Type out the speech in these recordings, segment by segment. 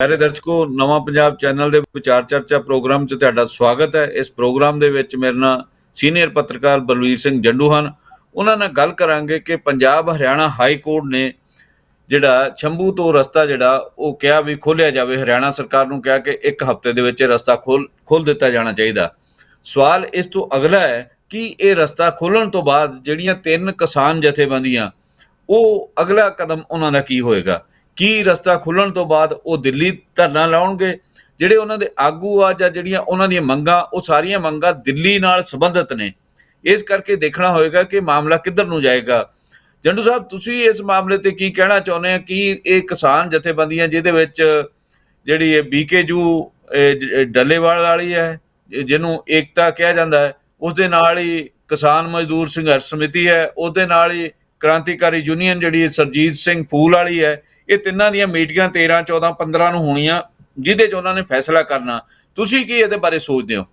ਪਿਆਰੇ ਦਰਸ਼ਕੋ, ਨਵਾਂ ਪੰਜਾਬ ਚੈਨਲ ਦੇ ਵਿਚਾਰ ਚਰਚਾ ਪ੍ਰੋਗਰਾਮ 'ਚ ਤੁਹਾਡਾ ਸਵਾਗਤ ਹੈ। ਇਸ ਪ੍ਰੋਗਰਾਮ ਦੇ ਵਿੱਚ ਮੇਰੇ ਨਾਲ ਸੀਨੀਅਰ ਪੱਤਰਕਾਰ ਬਲਵੀਰ ਸਿੰਘ ਜੰਡੂ ਹਨ। ਉਹਨਾਂ ਨਾਲ ਗੱਲ ਕਰਾਂਗੇ ਕਿ ਪੰਜਾਬ ਹਰਿਆਣਾ ਹਾਈ ਕੋਰਟ ਨੇ ਜਿਹੜਾ ਸ਼ੰਭੂ ਤੋਂ ਰਸਤਾ ਜਿਹੜਾ, ਉਹ ਕਿਹਾ ਵੀ ਖੋਲਿਆ ਜਾਵੇ। ਹਰਿਆਣਾ ਸਰਕਾਰ ਨੂੰ ਕਿਹਾ ਕਿ ਇੱਕ ਹਫ਼ਤੇ ਦੇ ਵਿੱਚ ਇਹ ਰਸਤਾ ਖੋਲ ਖੋਲ ਦਿੱਤਾ ਜਾਣਾ ਚਾਹੀਦਾ। ਸਵਾਲ ਇਸ ਤੋਂ ਅਗਲਾ ਹੈ ਕਿ ਇਹ ਰਸਤਾ ਖੋਲਣ ਤੋਂ ਬਾਅਦ ਜਿਹੜੀਆਂ ਤਿੰਨ ਕਿਸਾਨ ਜਥੇਬੰਦੀਆਂ, ਉਹ ਅਗਲਾ ਕਦਮ ਉਹਨਾਂ ਦਾ ਕੀ ਹੋਏਗਾ? ਕੀ ਰਸਤਾ ਖੁੱਲਣ ਤੋਂ ਬਾਅਦ ਉਹ ਦਿੱਲੀ ਧਰਨਾ ਲਾਉਣਗੇ? ਜਿਹੜੇ ਉਹਨਾਂ ਦੇ ਆਗੂ ਆ ਜਾਂ ਜਿਹੜੀਆਂ ਉਹਨਾਂ ਦੀਆਂ ਮੰਗਾਂ, ਉਹ ਸਾਰੀਆਂ ਮੰਗਾਂ ਦਿੱਲੀ ਨਾਲ ਸੰਬੰਧਿਤ ਨੇ। ਇਸ ਕਰਕੇ ਦੇਖਣਾ ਹੋਏਗਾ ਕਿ ਮਾਮਲਾ ਕਿੱਧਰ ਨੂੰ ਜਾਏਗਾ। ਜੰਡੂ ਸਾਹਿਬ, ਤੁਸੀਂ ਇਸ ਮਾਮਲੇ ਤੇ ਕੀ ਕਹਿਣਾ ਚਾਹੁੰਦੇ ਆ ਕਿ ਇਹ ਕਿਸਾਨ ਜਥੇਬੰਦੀਆਂ ਜਿਹਦੇ ਵਿੱਚ ਜਿਹੜੀ ਇਹ ਬੀਕੇਜੂ ਡੱਲੇਵਾਲ ਵਾਲੀ ਹੈ ਜਿਹਨੂੰ ਏਕਤਾ ਕਿਹਾ ਜਾਂਦਾ ਹੈ ਉਸ ਦੇ ਨਾਲ ਹੀ ਕਿਸਾਨ ਮਜ਼ਦੂਰ ਸੰਘਰਸ਼ ਸਮਿਤੀ ਹੈ, ਉਹਦੇ ਨਾਲ ਹੀ ਕ੍ਰਾਂਤੀਕਾਰੀ ਯੂਨੀਅਨ ਜਿਹੜੀ ਸਰਜੀਤ ਸਿੰਘ ਫੂਲ ਵਾਲੀ ਹੈ ਇਹ ਤਿੰਨਾਂ ਦੀਆਂ ਮੀਟਿੰਗਾਂ 13 14 15 ਨੂੰ ਹੋਣੀਆਂ, ਜਿਹਦੇ 'ਚ ਉਹਨਾਂ ਨੇ ਫੈਸਲਾ ਕਰਨਾ। ਤੁਸੀਂ ਕੀ ਇਹਦੇ ਬਾਰੇ ਸੋਚਦੇ ਹੋ?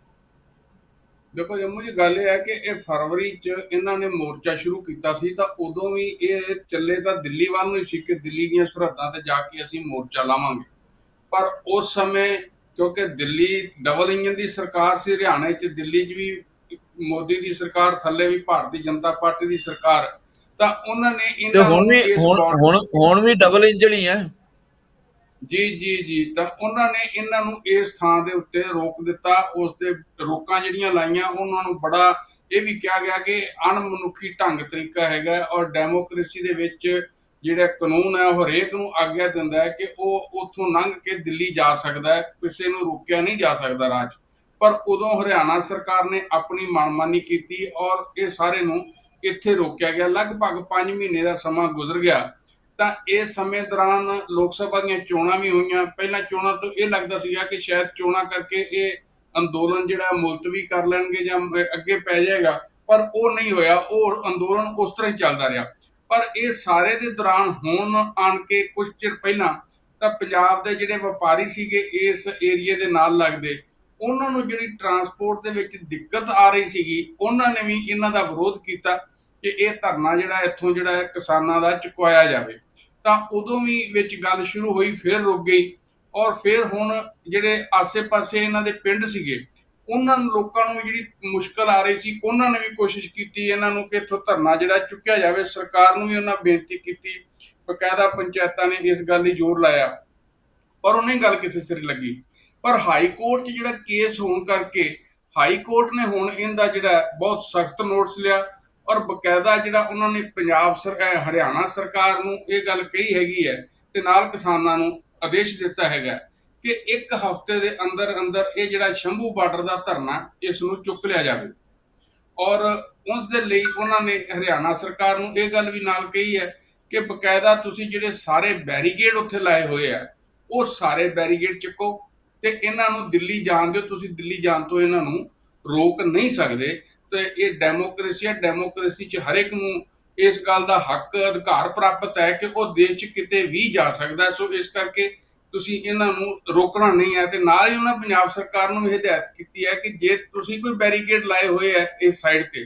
ਦੇਖੋ ਜੰਮੂ ਜੀ, ਗੱਲ ਇਹ ਹੈ ਕਿ ਇਹ ਫਰਵਰੀ ਚ ਇਹਨਾਂ ਨੇ ਮੋਰਚਾ ਸ਼ੁਰੂ ਕੀਤਾ ਸੀ, ਤਾਂ ਉਦੋਂ ਵੀ ਇਹ ਚੱਲੇ ਤਾਂ ਦਿੱਲੀ ਵੱਲ ਨੂੰ ਸੀ ਕਿ ਦਿੱਲੀ ਦੀਆਂ ਸਰਹੱਦਾਂ ਤੇ ਜਾ ਕੇ ਅਸੀਂ ਮੋਰਚਾ ਲਾਵਾਂਗੇ। ਪਰ ਉਸ ਸਮੇਂ, ਕਿਉਂਕਿ ਦਿੱਲੀ ਡਬਲ ਇੰਜਨ ਦੀ ਸਰਕਾਰ ਸੀ, ਹਰਿਆਣਾ 'ਚ ਦਿੱਲੀ 'ਚ ਵੀ ਮੋਦੀ ਦੀ ਸਰਕਾਰ, ਥੱਲੇ ਵੀ ਭਾਰਤੀ ਜਨਤਾ ਪਾਰਟੀ ਦੀ ਸਰਕਾਰ ਤਾਂ ਉਹਨਾਂ ਨੇ ਤੇ ਇਹਨਾਂ ਹੁਣ ਨੂੰ ਵੀ ਹੁਣ ਹੁਣ ਹੁਣ ਵੀ ਡਬਲ ਇੰਜਣ ਹੀ ਹੈ ਜੀ ਜੀ ਜੀ। ਤਾਂ ਉਹਨਾਂ ਨੇ ਇਹਨਾਂ ਨੂੰ ਇਸ ਥਾਂ ਦੇ ਉੱਤੇ ਰੋਕ ਦਿੱਤਾ। ਉਸ ਤੇ ਰੋਕਾਂ ਜਿਹੜੀਆਂ ਲਾਈਆਂ ਉਹਨਾਂ ਨੂੰ ਬੜਾ ਇਹ ਵੀ ਕਿਹਾ ਗਿਆ ਕਿ ਅਣਮਨੁੱਖੀ ਢੰਗ ਤਰੀਕਾ ਹੈਗਾ ਔਰ ਡੈਮੋਕ੍ਰੇਸੀ ਦੇ ਵਿੱਚ ਜਿਹੜਾ ਕਾਨੂੰਨ ਹੈ ਉਹ ਹਰੇਕ ਨੂੰ ਆਗਿਆ ਦਿੰਦਾ ਹੈ ਕਿ ਉਹ ਉੱਥੋਂ ਲੰਘ ਕੇ ਦਿੱਲੀ ਜਾ ਸਕਦਾ ਹੈ। ਕਿਸੇ ਨੂੰ ਰੋਕਿਆ ਨਹੀਂ ਜਾ ਸਕਦਾ ਰਾਜ। ਪਰ ਉਦੋਂ ਹਰਿਆਣਾ ਸਰਕਾਰ ਨੇ ਆਪਣੀ ਮਨਮਾਨੀ ਕੀਤੀ ਔਰ ਇਹ ਸਾਰੇ ਨੂੰ ਇੱਥੇ ਰੋਕਿਆ ਗਿਆ, ਲਗਭਗ 5 ਮਹੀਨੇ ਦਾ ਸਮਾਂ ਗੁਜ਼ਰ ਗਿਆ। ਤਾਂ ਇਹ ਸਮੇਂ ਦੌਰਾਨ ਲੋਕ ਸਭਾ ਦੀਆਂ ਚੋਣਾਂ ਵੀ ਹੋਈਆਂ। ਪਹਿਲਾਂ ਚੋਣਾਂ ਤੋਂ ਇਹ ਲੱਗਦਾ ਸੀਗਾ ਕਿ ਸ਼ਾਇਦ ਚੋਣਾਂ ਕਰਕੇ ਇਹ ਅੰਦੋਲਨ ਜਿਹੜਾ ਮੁਲਤਵੀ ਕਰ ਲੈਣਗੇ ਜਾਂ ਅੱਗੇ ਪੈ ਜਾਏਗਾ। ਪਰ ਉਹ ਨਹੀਂ ਹੋਇਆ। ਉਹ ਅੰਦੋਲਨ ਉਸ ਤਰ੍ਹਾਂ ਹੀ ਚੱਲਦਾ ਰਿਹਾ। ਪਰ ਇਹ ਸਾਰੇ ਦੇ ਦੌਰਾਨ ਹੁਣ ਆਣ ਕੇ ਕੁਝ ਚਿਰ ਪਹਿਲਾਂ ਤਾਂ ਪੰਜਾਬ ਦੇ ਜਿਹੜੇ ਵਪਾਰੀ ਸੀਗੇ ਇਸ ਏਰੀਏ ਦੇ ਨਾਲ ਲੱਗਦੇ, ਉਹਨਾਂ ਨੂੰ ਜਿਹੜੀ ਟਰਾਂਸਪੋਰਟ ਦੇ ਵਿੱਚ ਦਿੱਕਤ ਆ ਰਹੀ ਸੀਗੀ, ਉਹਨਾਂ ਨੇ ਵੀ ਇਹਨਾਂ ਦਾ ਵਿਰੋਧ ਕੀਤਾ। ਕਿ ਇਹ ਧਰਨਾ ਜਿਹੜਾ ਇੱਥੋਂ ਜਿਹੜਾ ਕਿਸਾਨਾਂ ਦਾ ਚੁਕਵਾਇਆ ਜਾਵੇ। ਤਾਂ ਉਦੋਂ ਵੀ ਵਿੱਚ ਗੱਲ ਸ਼ੁਰੂ ਹੋਈ, ਫਿਰ ਰੁਕ ਗਈ ਔਰ ਫਿਰ ਹੁਣ ਜਿਹੜੇ ਆਸੇ-ਪਾਸੇ ਇਹਨਾਂ ਦੇ ਪਿੰਡ ਸੀਗੇ, ਉਹਨਾਂ ਲੋਕਾਂ ਨੂੰ ਜਿਹੜੀ ਮੁਸ਼ਕਲ ਆ ਰਹੀ ਸੀ, ਉਹਨਾਂ ਨੇ ਵੀ ਕੋਸ਼ਿਸ਼ ਕੀਤੀ ਇਹਨਾਂ ਨੂੰ ਕਿ ਇੱਥੋਂ ਧਰਨਾ ਜਿਹੜਾ ਚੁੱਕਿਆ ਜਾਵੇ। ਸਰਕਾਰ ਨੂੰ ਵੀ ਉਹਨਾਂ ਬੇਨਤੀ ਕੀਤੀ, ਬਕਾਇਦਾ ਪੰਚਾਇਤਾਂ ਨੇ ਇਸ ਗੱਲ ਲਈ ਜ਼ੋਰ ਲਾਇਆ, ਪਰ ਉਹਨੇ ਗੱਲ ਕਿਸੇ ਸਿਰ ਲੱਗੀ। ਪਰ ਹਾਈ ਕੋਰਟ 'ਚ ਜਿਹੜਾ ਕੇਸ ਹੋਣ ਕਰਕੇ, ਹਾਈ ਕੋਰਟ ਨੇ ਹੁਣ ਇਹਦਾ ਜਿਹੜਾ ਬਹੁਤ ਸਖਤ ਨੋਟਿਸ ਲਿਆ ਔਰ ਬਕਾਇਦਾ ਜਿਹੜਾ ਉਹਨਾਂ ਨੇ ਪੰਜਾਬ ਸਰਕਾਰ ਹਰਿਆਣਾ ਸਰਕਾਰ ਨੂੰ ਇਹ ਗੱਲ ਕਹੀ ਹੈਗੀ ਹੈ ਤੇ ਨਾਲ ਕਿਸਾਨਾਂ ਨੂੰ ਆਦੇਸ਼ ਦਿੱਤਾ ਹੈਗਾ ਕਿ ਇੱਕ ਹਫ਼ਤੇ ਦੇ ਅੰਦਰ ਅੰਦਰ ਇਹ ਜਿਹੜਾ ਸ਼ੰਭੂ ਬਾਰਡਰ ਦਾ ਧਰਨਾ ਇਸ ਨੂੰ ਚੁੱਕ ਲਿਆ ਜਾਵੇ। ਔਰ ਉਸ ਦੇ ਲਈ ਉਹਨਾਂ ਨੇ ਹਰਿਆਣਾ ਸਰਕਾਰ ਨੂੰ ਇਹ ਗੱਲ ਵੀ ਨਾਲ ਕਹੀ ਹੈ ਕਿ ਬਕਾਇਦਾ ਤੁਸੀਂ ਜਿਹੜੇ ਸਾਰੇ ਬੈਰੀਗੇਡ ਉੱਥੇ ਲਾਏ ਹੋਏ ਆ, ਉਹ ਸਾਰੇ ਬੈਰੀਗੇਡ ਚੱਕੋ ਤੇ ਇਹਨਾਂ ਨੂੰ ਦਿੱਲੀ ਜਾਣ ਦਿਓ, ਤੁਸੀਂ ਦਿੱਲੀ ਜਾਣ ਤੋਂ ਇਹਨਾਂ ਨੂੰ ਰੋਕ ਨਹੀਂ ਸਕਦੇ। ਤੇ ਇਹ ਡੈਮੋਕ੍ਰੇਸੀ ਹੈ ਡੈਮੋਕ੍ਰੇਸੀ 'ਚ ਹਰ ਇੱਕ ਨੂੰ ਇਸ ਗੱਲ ਦਾ ਹੱਕ, ਅਧਿਕਾਰ ਪ੍ਰਾਪਤ ਹੈ ਕਿ ਉਹ ਦੇਸ਼ 'ਚ ਕਿਤੇ ਵੀ ਜਾ ਸਕਦਾ। ਸੋ ਇਸ ਕਰਕੇ ਤੁਸੀਂ ਇਹਨਾਂ ਨੂੰ ਰੋਕਣਾ ਨਹੀਂ ਹੈ ਤੇ ਨਾਲ ਹੀ ਉਹਨਾਂ ਪੰਜਾਬ ਸਰਕਾਰ ਨੂੰ ਇਹ ਹਦਾਇਤ ਕੀਤੀ ਹੈ ਕਿ ਜੇ ਤੁਸੀਂ ਕੋਈ ਬੈਰੀਕੇਡ ਲਾਏ ਹੋਏ ਹੈ ਇਸ ਸਾਈਡ ਤੇ,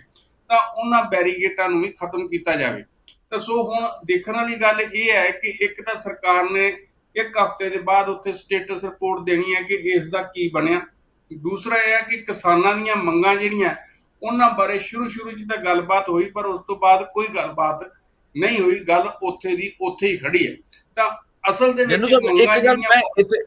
ਤਾਂ ਉਹਨਾਂ ਬੈਰੀਕੇਡਾਂ ਨੂੰ ਵੀ ਖਤਮ ਕੀਤਾ ਜਾਵੇ। ਤਾਂ ਸੋ ਹੁਣ ਦੇਖਣ ਵਾਲੀ ਗੱਲ ਇਹ ਹੈ ਕਿ ਇੱਕ ਤਾਂ ਸਰਕਾਰ ਨੇ ਇੱਕ ਹਫ਼ਤੇ ਦੇ ਬਾਅਦ ਉੱਥੇ ਸਟੇਟਸ ਰਿਪੋਰਟ ਦੇਣੀ ਹੈ ਕਿ ਇਸ ਦਾ ਕੀ ਬਣਿਆ। ਦੂਸਰਾ ਇਹ ਹੈ ਕਿ ਕਿਸਾਨਾਂ ਦੀਆਂ ਮੰਗਾਂ ਜਿਹੜੀਆਂ ਉਹਨਾਂ ਬਾਰੇ ਸ਼ੁਰੂ ਸ਼ੁਰੂ 'ਚ ਤਾਂ ਗੱਲਬਾਤ ਹੋਈ ਪਰ ਉਸ ਤੋਂ ਬਾਅਦ ਕੋਈ ਗੱਲਬਾਤ ਨਹੀਂ ਹੋਈ ਗੱਲ ਉੱਥੇ ਦੀ ਉੱਥੇ ਹੀ ਖੜੀ ਹੈ। ਤਾਂ ਅਸਲ ਦੇ ਵਿੱਚ ਇੱਕ ਗੱਲ ਮੈਂ ਇੱਥੇ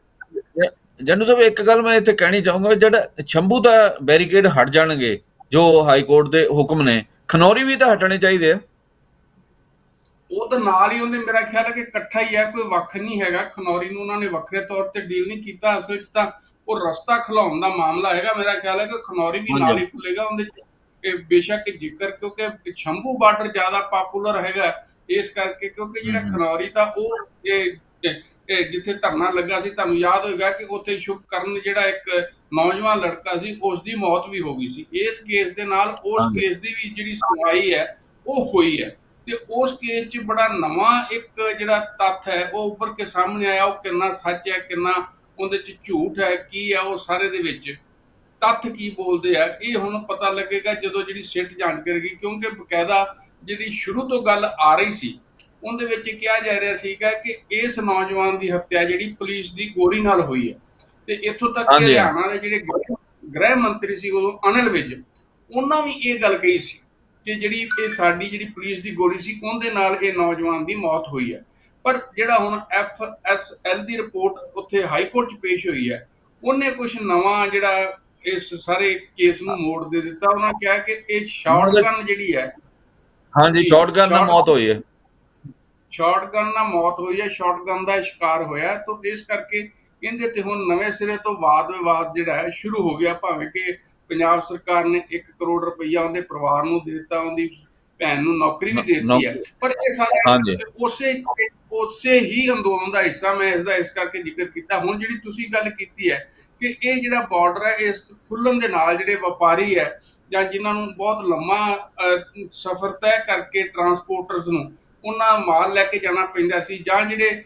ਜੰਡੂ ਸਾਹਿਬ ਇੱਕ ਗੱਲ ਮੈਂ ਇੱਥੇ ਕਹਿਣੀ ਚਾਹੂੰਗਾ ਜਿਹੜਾ ਸ਼ੰਭੂ ਦਾ ਬੈਰੀਕੇਡ ਹਟ ਜਾਣਗੇ ਜੋ ਹਾਈ ਕੋਰਟ ਦੇ ਹੁਕਮ ਨੇ ਖਨੌਰੀ ਵੀ ਤਾਂ ਹਟਣੇ ਚਾਹੀਦੇ ਆ। ਉਹ ਤਾਂ ਨਾਲ ਹੀ ਉਹਦੇ ਮੇਰਾ ਖਿਆਲ ਹੈ ਕਿ ਇਕੱਠਾ ਹੀ ਹੈ ਕੋਈ ਵੱਖ ਨਹੀਂ ਹੈਗਾ। ਖਨੌਰੀ ਨੂੰ ਉਹਨਾਂ ਨੇ ਵੱਖਰੇ ਤੌਰ ਤੇ ਡੀਲ ਨਹੀਂ ਕੀਤਾ ਅਸਲ ਵਿੱਚ ਤਾਂ ਉਹ ਰਸਤਾ ਖਲਾਉਣ ਦਾ ਮਾਮਲਾ ਹੈਗਾ। ਮੇਰਾ ਖਿਆਲ ਹੈ ਕਿ ਖਨੌਰੀ ਵੀ ਨਾਲ ਹੀ ਖੁੱਲੇਗਾ ਉਹਦੇ ਇਹ ਬੇਸ਼ੱਕ ਜ਼ਿਕਰ ਕਿਉਂਕਿ ਸ਼ੰਭੂ ਬਾਰਡਰ ਜ਼ਿਆਦਾ ਪਪੂਲਰ ਹੈਗਾ ਇਸ ਕਰਕੇ ਕਿਉਂਕਿ ਜਿਹੜਾ। ਖਨੌਰੀ ਤਾਂ ਉਹ ਜਿੱਥੇ ਧਰਨਾ ਲੱਗਾ ਸੀ ਤੁਹਾਨੂੰ ਯਾਦ ਹੋਏਗਾ ਕਿ ਉੱਥੇ ਸ਼ੁਭਕਰਨ ਜਿਹੜਾ ਇੱਕ ਨੌਜਵਾਨ ਲੜਕਾ ਸੀ ਉਸ ਦੀ ਮੌਤ ਵੀ ਹੋ ਗਈ ਸੀ ਇਸ ਕੇਸ ਦੇ ਨਾਲ ਉਸ। ਕੇਸ ਦੀ ਵੀ ਜਿਹੜੀ ਸੁਣਵਾਈ ਹੈ ਉਹ ਹੋਈ ਹੈ ਤੇ ਉਸ ਕੇਸ 'ਚ ਬੜਾ ਨਵਾਂ ਇੱਕ ਜਿਹੜਾ ਤੱਥ ਹੈ ਉਹ ਉੱਪਰ ਕੇ ਸਾਹਮਣੇ ਆਇਆ ਉਹ ਕਿੰਨਾ ਸੱਚ ਹੈ ਕਿੰਨਾ ਉਹਦੇ 'ਚ ਝੂਠ ਹੈ ਕੀ ਹੈ ਉਹ ਸਾਰੇ ਦੇ ਵਿੱਚ ਤੱਥ ਕੀ ਬੋਲਦੇ ਆ ਇਹ ਹੁਣ ਪਤਾ ਲੱਗੇਗਾ ਜਦੋਂ ਜਿਹੜੀ ਸਿੱਟ ਜਾਂਚ ਕਰੇਗੀ ਕਿਉਂਕਿ ਬਕਾਇਦਾ ਜਿਹੜੀ ਸ਼ੁਰੂ ਤੋਂ ਗੱਲ ਆ ਰਹੀ ਸੀ ਉਹਦੇ ਵਿੱਚ ਕਿਹਾ ਜਾ ਰਿਹਾ ਸੀਗਾ ਕਿ ਇਸ ਨੌਜਵਾਨ ਦੀ ਹੱਤਿਆ ਜਿਹੜੀ ਪੁਲਿਸ ਦੀ ਗੋਲੀ ਨਾਲ ਹੋਈ ਹੈ ਤੇ ਇੱਥੋਂ ਤੱਕ ਕਿ। ਹਰਿਆਣਾ ਦੇ ਜਿਹੜੇ ਗ੍ਰਹਿ- ਗ੍ਰਹਿ ਮੰਤਰੀ ਸੀ ਉਦੋਂ ਅਨਿਲ ਵਿਜ ਉਹਨਾਂ ਵੀ ਇਹ ਗੱਲ ਕਹੀ ਸੀ ਕਿ ਜਿਹੜੀ ਇਹ ਸਾਡੀ ਜਿਹੜੀ ਪੁਲਿਸ ਦੀ ਗੋਲੀ ਸੀ ਉਹਦੇ ਨਾਲ ਇਹ ਨੌਜਵਾਨ ਦੀ ਮੌਤ ਹੋਈ ਹੈ ਪਰ ਜਿਹੜਾ ਹੁਣ ਐਫ ਐਸ ਐਲ ਦੀ ਰਿਪੋਰਟ ਉੱਥੇ ਹਾਈ ਕੋਰਟ 'ਚ ਪੇਸ਼ ਹੋਈ ਹੈ ਉਹਨੇ ਕੁਝ ਨਵਾਂ ਜਿਹੜਾ ਇਸ ਸਾਰੇ ਕੇਸ ਨੂੰ ਮੋੜ ਦੇ ਦਿੱਤਾ ਉਹਨਾਂ ਕਿਹਾ ਕਿ ਇਹ ਸ਼ਾਟਗਨ ਜਿਹੜੀ ਹੈ ਹਾਂਜੀ ਸ਼ਾਟਗਨ ਨਾਲ ਮੌਤ ਹੋਈ ਹੈ। ਸ਼ਾਟਗਨ ਨਾਲ ਮੌਤ ਹੋਈ ਹੈ ਸ਼ਾਟਗਨ ਦਾ ਸ਼ਿਕਾਰ ਹੋਇਆ ਤਾਂ ਇਸ ਕਰਕੇ ਇਹਦੇ ਤੇ ਹੁਣ ਨਵੇਂ ਸਿਰੇ ਤੋਂ ਵਾਦ ਵਿਵਾਦ ਜਿਹੜਾ ਹੈ ਸ਼ੁਰੂ ਹੋ ਗਿਆ। ਭਾਵੇਂ ਕਿ ਪੰਜਾਬ ਸਰਕਾਰ ਨੇ 1 ਕਰੋੜ ਰੁਪਈਆ ਉਹਦੇ ਪਰਿਵਾਰ ਨੂੰ ਦੇ ਦਿੱਤਾ ਉਹਦੀ ਭੈਣ ਨੂੰ ਨੌਕਰੀ ਵੀ ਦੇ ਦਿੱਤੀ ਹੈ। ਪਰ ਇਹ ਸਾਰਾ। ਉਸੇ ਉਸੇ ਹੀ ਅੰਦੋਲਨ ਦਾ ਹਿੱਸਾ ਮੈਂ ਇਸ ਦਾ ਇਸ ਕਰਕੇ ਜ਼ਿਕਰ ਕੀਤਾ। ਹੁਣ ਜਿਹੜੀ ਤੁਸੀਂ ਗੱਲ ਕੀਤੀ ਹੈ ਕਿ ਇਹ ਜਿਹੜਾ ਬਾਰਡਰ ਹੈ, ਇਸ ਖੁੱਲਣ ਦੇ ਨਾਲ ਜਿਹੜੇ ਵਪਾਰੀ ਹੈ ਜਾਂ ਜਿਨ੍ਹਾਂ ਨੂੰ ਬਹੁਤ ਲੰਮਾ ਸਫ਼ਰ ਤੈਅ ਕਰਕੇ ਟਰਾਂਸਪੋਰਟਰਸ ਨੂੰ ਉਹਨਾਂ ਮਾਲ ਲੈ ਕੇ ਜਾਣਾ ਪੈਂਦਾ ਸੀ ਜਾਂ ਜਿਹੜੇ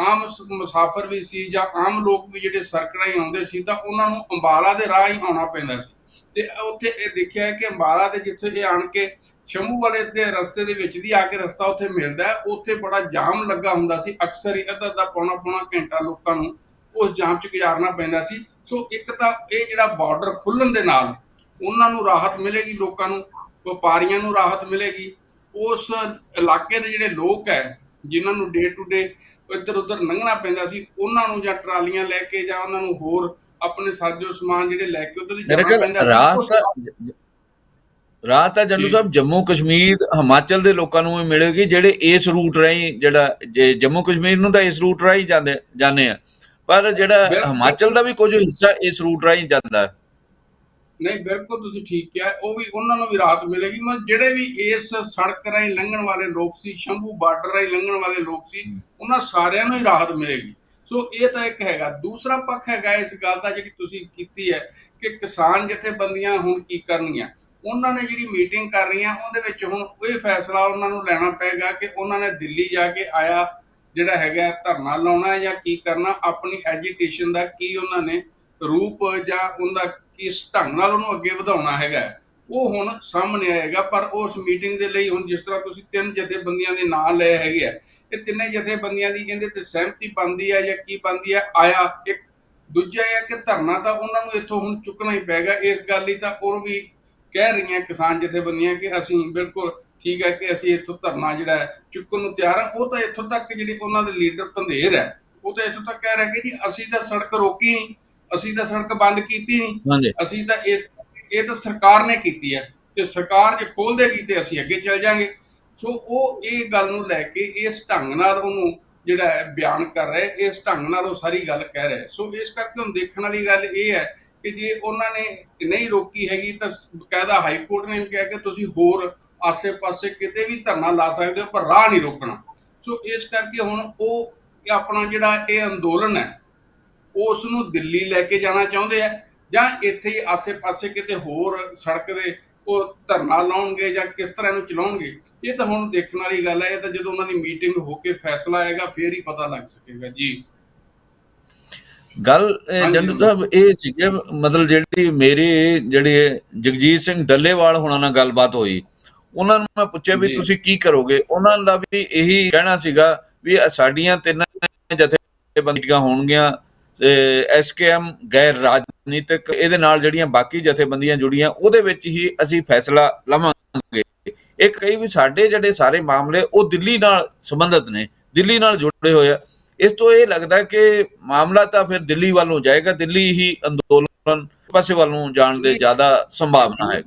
ਆਮ ਮੁਸਾਫਰ ਵੀ ਸੀ ਜਾਂ ਆਮ ਲੋਕ ਵੀ ਜਿਹੜੇ ਸਰਕੜਾ ਹੀ ਆਉਂਦੇ ਸੀ ਤਾਂ ਉਹਨਾਂ ਨੂੰ ਅੰਬਾਲਾ ਦੇ ਰਾਹ ਹੀ ਆਉਣਾ ਪੈਂਦਾ ਸੀ। ਤੇ ਉੱਥੇ ਇਹ ਦੇਖਿਆ ਕਿ ਅੰਬਾਲਾ ਦੇ ਜਿੱਥੇ ਇਹ ਆਣ ਕੇ ਸ਼ੰਭੂ ਵਾਲੇ ਦੇ ਰਸਤੇ ਦੇ ਵਿੱਚ ਦੀ ਆ ਕੇ ਰਸਤਾ ਉੱਥੇ ਮਿਲਦਾ ਹੈ, ਉੱਥੇ ਬੜਾ ਜਾਮ ਲੱਗਾ ਹੁੰਦਾ ਸੀ। ਅਕਸਰ ਹੀ ਅੱਧਾ ਅੱਧਾ ਪੌਣਾ ਪੌਣਾ ਘੰਟਾ ਲੋਕਾਂ ਨੂੰ ਉਸ ਜਾਮ 'ਚ ਗੁਜ਼ਾਰਨਾ ਪੈਂਦਾ ਸੀ। ਸੋ ਇੱਕ ਤਾਂ ਇਹ ਜਿਹੜਾ ਬਾਰਡਰ ਖੁੱਲਣ ਦੇ ਨਾਲ ਉਹਨਾਂ ਨੂੰ ਰਾਹਤ ਮਿਲੇਗੀ ਲੋਕਾਂ ਨੂੰ ਵਪਾਰੀਆਂ ਨੂੰ ਰਾਹਤ ਮਿਲੇਗੀ ਉਸ ਇਲਾਕੇ ਦੇ ਜਿਹੜੇ ਲੋਕ ਹੈ ਜਿਨ੍ਹਾਂ ਨੂੰ ਡੇ ਟੂ ਡੇ ਇੱਧਰ ਉੱਧਰ ਲੰਘਣਾ ਪੈਂਦਾ ਸੀ ਉਹਨਾਂ ਨੂੰ ਜਾਂ ਟਰਾਲੀਆਂ ਲੈ ਕੇ ਜਾਂ ਉਹਨਾਂ ਨੂੰ ਹੋਰ ਆਪਣੇ ਸਾਜੋ ਸਮਾਨ ਜਿਹੜੇ ਲੈ ਕੇ ਉੱਧਰ ਦੀ ਜਾਣਾ ਪੈਂਦਾ ਉਸ- ਰਾਤ ਹੈ ਜੰਨੂ ਜੀ। ਸਾਹਿਬ ਜੰਮੂ ਕਸ਼ਮੀਰ ਹਿਮਾਚਲ ਦੇ ਲੋਕਾਂ ਨੂੰ ਵੀ ਮਿਲੇਗੀ ਜਿਹੜੇ ਇਸ ਰੂਟ ਰਾਹੀਂ ਜਿਹੜਾ ਜੰਮੂ ਕਸ਼ਮੀਰ ਨੂੰ ਤਾਂ ਇਸ ਰੂਟ ਰਾਹੀਂ ਜਾਂਦੇ ਜਾਂਦੇ ਆ ਪਰ ਜਿਹੜਾ। ਹਿਮਾਚਲ ਦਾ ਵੀ ਕੁਝ ਹਿੱਸਾ ਇਸ ਰੂਟ ਰਾਹੀਂ ਜਾਂਦਾ ਹੈ। ਨਹੀਂ ਬਿਲਕੁਲ ਤੁਸੀਂ ਠੀਕ ਕਿਹਾ। ਉਹ ਵੀ ਉਹਨਾਂ ਨੂੰ ਵੀ ਰਾਹਤ ਮਿਲੇਗੀ। ਮਤਲਬ ਜਿਹੜੇ ਵੀ ਇਸ ਸੜਕ ਰਾਹੀਂ ਲੰਘਣ ਵਾਲੇ ਲੋਕ ਸੀ ਸ਼ੰਭੂ ਬਾਰਡਰ ਰਾਹੀਂ ਲੰਘਣ ਵਾਲੇ ਲੋਕ ਸੀ ਉਹਨਾਂ ਸਾਰਿਆਂ ਨੂੰ ਹੀ ਰਾਹਤ ਮਿਲੇਗੀ। ਸੋ ਇਹ ਤਾਂ ਇੱਕ ਹੈਗਾ। ਦੂਸਰਾ ਪੱਖ ਹੈਗਾ ਇਸ ਗੱਲ ਦਾ ਜਿਹੜੀ ਤੁਸੀਂ ਕੀਤੀ ਹੈ ਕਿ ਕਿਸਾਨ ਜਥੇਬੰਦੀਆਂ ਹੁਣ ਕੀ ਕਰਨੀਆਂ ਉਹਨਾਂ ਨੇ ਜਿਹੜੀ ਮੀਟਿੰਗ ਕਰ ਰਹੀਆਂ ਉਹਦੇ ਵਿੱਚ ਹੁਣ ਇਹ ਫੈਸਲਾ ਉਹਨਾਂ ਨੂੰ ਲੈਣਾ ਪਏਗਾ ਕਿ ਉਹਨਾਂ ਨੇ ਦਿੱਲੀ ਜਾ ਕੇ ਆਇਆ ਜਿਹੜਾ ਹੈਗਾ ਧਰਨਾ ਲਾਉਣਾ ਜਾਂ ਕੀ ਕਰਨਾ, ਆਪਣੀ ਐਜੀਟੇਸ਼ਨ ਦਾ ਕੀ ਉਹਨਾਂ ਨੇ ਰੂਪ ਜਾਂ ਉਹਦਾ ਕਿਸ ਢੰਗ ਨਾਲ ਉਹਨੂੰ ਅੱਗੇ ਵਧਾਉਣਾ ਹੈਗਾ ਉਹ ਹੁਣ ਸਾਹਮਣੇ ਆਏਗਾ। ਪਰ ਉਸ ਮੀਟਿੰਗ ਦੇ ਲਈ ਹੁਣ ਜਿਸ ਤਰ੍ਹਾਂ ਤੁਸੀਂ ਤਿੰਨ ਜਥੇਬੰਦੀਆਂ ਦੇ ਨਾਂ ਲਏ ਹੈਗੇ ਆ, ਇਹ ਤਿੰਨੇ ਜਥੇਬੰਦੀਆਂ ਦੀ ਇਹਦੇ ਤੇ ਸਹਿਮਤੀ ਬਣਦੀ ਹੈ ਜਾਂ ਕੀ ਬਣਦੀ ਹੈ ਆਇਆ ਇੱਕ, ਦੂਜਾ ਇਹ ਹੈ ਕਿ ਧਰਨਾ ਤਾਂ ਉਹਨਾਂ ਨੂੰ ਇੱਥੋਂ ਹੁਣ ਚੁੱਕਣਾ ਹੀ ਪਏਗਾ। ਇਸ ਗੱਲ ਲਈ ਤਾਂ ਉਹ ਵੀ ਕਹਿ ਰਹੀਆਂ ਕਿਸਾਨ ਜਥੇਬੰਦੀਆਂ ਕਿ ਅਸੀਂ ਬਿਲਕੁਲ ਠੀਕ ਹੈ ਕਿ ਅਸੀਂ ਇੱਥੋਂ ਧਰਨਾ ਜਿਹੜਾ ਚੁੱਕਣ ਨੂੰ ਤਿਆਰ ਹਾਂ। ਉਹ ਤਾਂ ਇੱਥੋਂ ਤੱਕ ਜਿਹੜੀ ਉਹਨਾਂ ਦੇ ਲੀਡਰ ਪੰਧੇਰ ਹੈ ਉਹ ਤਾਂ ਇੱਥੋਂ ਤੱਕ ਕਹਿ ਰਹੇ ਕਿ ਜੀ ਅਸੀਂ ਤਾਂ ਸੜਕ ਰੋਕੀ ਨਹੀਂ ਅਸੀਂ ਤਾਂ ਸੜਕ ਬੰਦ ਕੀਤੀ ਨਹੀਂ ਅਸੀਂ ਤਾਂ ਇਸ ਇਹ ਤਾਂ ਸਰਕਾਰ ਨੇ ਕੀਤੀ ਹੈ ਤੇ ਸਰਕਾਰ ਜੇ ਖੋਲ ਦੇਗੀ ਤੇ ਅਸੀਂ ਅੱਗੇ ਚੱਲ ਜਾਾਂਗੇ। ਸੋ ਉਹ ਇਹ ਗੱਲ ਨੂੰ ਲੈ ਕੇ ਇਸ ਢੰਗ ਨਾਲ ਉਹਨੂੰ ਜਿਹੜਾ ਹੈ ਬਿਆਨ ਕਰ ਰਹੇ ਇਸ ਢੰਗ ਨਾਲ ਉਹ ਸਾਰੀ ਗੱਲ ਕਹਿ ਰਹੇ। ਸੋ ਇਸ ਕਰਕੇ ਹੁਣ ਦੇਖਣ ਵਾਲੀ ਗੱਲ ਇਹ ਹੈ ਕਿ ਜੇ ਉਹਨਾਂ ਨੇ ਨਹੀਂ ਰੋਕੀ ਹੈਗੀ ਤਾਂ ਬਕਾਇਦਾ ਹਾਈ ਕੋਰਟ ਨੇ ਵੀ ਕਿਹਾ ਕਿ ਤੁਸੀਂ ਹੋਰ ਆਸੇ-ਪਾਸੇ ਕਿਤੇ ਵੀ ਧਰਨਾ ਲਾ ਸਕਦੇ ਹੋ ਪਰ ਰਾਹ ਨਹੀਂ ਰੋਕਣਾ ਸੋ ਇਸ ਕਰਕੇ ਹੁਣ ਉਹ ਆਪਣਾ ਜਿਹੜਾ ਇਹ ਅੰਦੋਲਨ ਹੈ ਉਸ ਨੂੰ ਦਿੱਲੀ ਲੈ ਕੇ ਜਾਣਾ ਚਾਹੁੰਦੇ ਆ ਜਾਂ ਇੱਥੇ ਹੀ ਆਸੇ-ਪਾਸੇ ਕਿਤੇ ਹੋਰ ਸੜਕ ਦੇ ਉਹ ਧਰਨਾ ਲਾਉਣਗੇ ਜਾਂ ਕਿਸ ਤਰ੍ਹਾਂ ਇਹਨੂੰ ਚਲਾਉਣਗੇ ਇਹ ਤਾਂ ਹੁਣ ਦੇਖਣ ਵਾਲੀ ਗੱਲ ਹੈ ਇਹ ਤਾਂ ਜਦੋਂ ਉਹਨਾਂ ਦੀ ਮੀਟਿੰਗ ਹੋ ਕੇ ਫੈਸਲਾ ਆਏਗਾ ਫੇਰ ਹੀ ਪਤਾ ਲੱਗ ਸਕੇਗਾ ਜੀ ਗੱਲ। ਜੰਡੂ ਸਾਹਿਬ ਇਹ ਸੀਗੇ ਮਤਲਬ ਜਿਹੜੀ ਮੇਰੀ ਜਿਹੜੇ ਜਗਜੀਤ ਸਿੰਘ ਡੱਲੇਵਾਲ ਹੁਣਾਂ ਨਾਲ ਗੱਲਬਾਤ ਹੋਈ ਉਹਨਾਂ ਨੂੰ ਮੈਂ ਪੁੱਛਿਆ ਵੀ। ਤੁਸੀਂ ਕੀ ਕਰੋਗੇ? ਉਹਨਾਂ ਦਾ ਵੀ ਇਹੀ ਕਹਿਣਾ ਸੀਗਾ ਵੀ ਸਾਡੀਆਂ ਤਿੰਨ ਜਥੇਬੰਦੀਆਂ ਹੋਣਗੀਆਂ ਤੇ ਐਸਕੇਐਮ ਗੈਰ ਰਾਜਨੀਤਿਕ ਇਹਦੇ ਨਾਲ ਜਿਹੜੀਆਂ ਬਾਕੀ ਜਥੇਬੰਦੀਆਂ ਜੁੜੀਆਂ ਉਹਦੇ ਵਿੱਚ ਹੀ ਅਸੀਂ ਫੈਸਲਾ ਲਵਾਂਗੇ। ਇਹ ਕਈ ਵੀ ਸਾਡੇ ਜਿਹੜੇ ਸਾਰੇ ਮਾਮਲੇ ਉਹ ਦਿੱਲੀ ਨਾਲ ਸੰਬੰਧਿਤ ਨੇ ਦਿੱਲੀ ਨਾਲ ਜੁੜੇ ਹੋਏ ਆ। ਇਸ ਤੋਂ ਇਹ ਲੱਗਦਾ ਕਿ ਮਾਮਲਾ ਤਾਂ ਫਿਰ ਦਿੱਲੀ ਵੱਲ ਨੂੰ ਜਾਏਗਾ ਦਿੱਲੀ ਹੀ ਅੰਦੋਲਨ ਪਾਸੇ ਵੱਲ ਨੂੰ ਜਾਣ ਦੇ ਜ਼ਿਆਦਾ ਸੰਭਾਵਨਾ ਹੈ।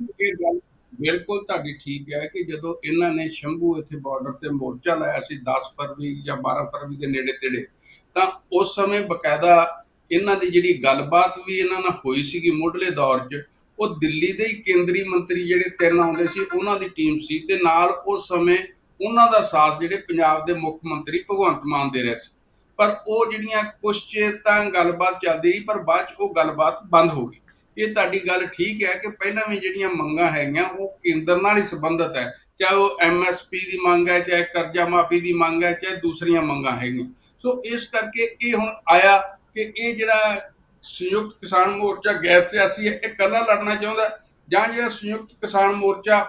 ਬਿਲਕੁਲ ਤੁਹਾਡੀ ਠੀਕ ਹੈ ਕਿ ਜਦੋਂ ਇਹਨਾਂ ਨੇ ਸ਼ੰਭੂ ਇੱਥੇ ਬਾਰਡਰ ਤੇ ਮੋਰਚਾ ਲਾਇਆ ਸੀ 10 ਫਰਵਰੀ ਜਾਂ 12 ਫਰਵਰੀ ਦੇ ਨੇੜੇ ਤੇੜੇ, ਤਾਂ ਉਸ ਸਮੇਂ ਬਕਾਇਦਾ ਇਹਨਾਂ ਦੀ ਜਿਹੜੀ ਗੱਲਬਾਤ ਵੀ ਇਹਨਾਂ ਨਾਲ ਹੋਈ ਸੀਗੀ ਮੁੱਢਲੇ ਦੌਰ 'ਚ, ਉਹ ਦਿੱਲੀ ਦੇ ਹੀ ਕੇਂਦਰੀ ਮੰਤਰੀ ਜਿਹੜੇ ਤਿੰਨ ਆਉਂਦੇ ਸੀ, ਉਹਨਾਂ ਦੀ ਟੀਮ ਸੀ ਤੇ ਨਾਲ ਉਸ ਸਮੇਂ ਉਹਨਾਂ ਦਾ ਸਾਥ ਜਿਹੜੇ ਪੰਜਾਬ ਦੇ ਮੁੱਖ ਮੰਤਰੀ ਭਗਵੰਤ ਮਾਨ ਦੇ ਰਹੇ ਸੀ। ਪਰ ਉਹ ਜਿਹੜੀਆਂ ਕੁਛ ਚਿਰ ਤਾਂ ਗੱਲਬਾਤ ਚੱਲਦੀ ਰਹੀ, ਪਰ ਬਾਅਦ 'ਚ ਉਹ ਗੱਲਬਾਤ ਬੰਦ ਹੋ ਗਈ। ਇਹ ਤੁਹਾਡੀ ਗੱਲ ਠੀਕ ਹੈ ਕਿ ਪਹਿਲਾਂ ਵੀ ਜਿਹੜੀਆਂ ਮੰਗਾਂ ਹੈਗੀਆਂ, ਉਹ ਕੇਂਦਰ ਨਾਲ ਹੀ ਸੰਬੰਧਿਤ ਹੈ। ਚਾਹੇ ਉਹ ਐਮਐਸਪੀ ਦੀ ਮੰਗ ਹੈ, ਚਾਹੇ ਕਰਜ਼ਾ ਮਾਫੀ ਦੀ ਮੰਗ ਹੈ, ਚਾਹੇ ਦੂਸਰੀਆਂ ਮੰਗਾਂ ਹੈਗੀਆਂ। ਸੋ ਇਸ ਕਰਕੇ ਇਹ ਹੁਣ ਆਇਆ ਕਿ ਇਹ ਜਿਹੜਾ ਸੰਯੁਕਤ ਕਿਸਾਨ ਮੋਰਚਾ ਗੈਰ ਸਿਆਸੀ ਹੈ, ਇਹ ਇਕੱਲਾ ਲੜਨਾ ਚਾਹੁੰਦਾ ਜਾਂ ਜਿਹੜਾ ਸੰਯੁਕਤ ਕਿਸਾਨ ਮੋਰਚਾ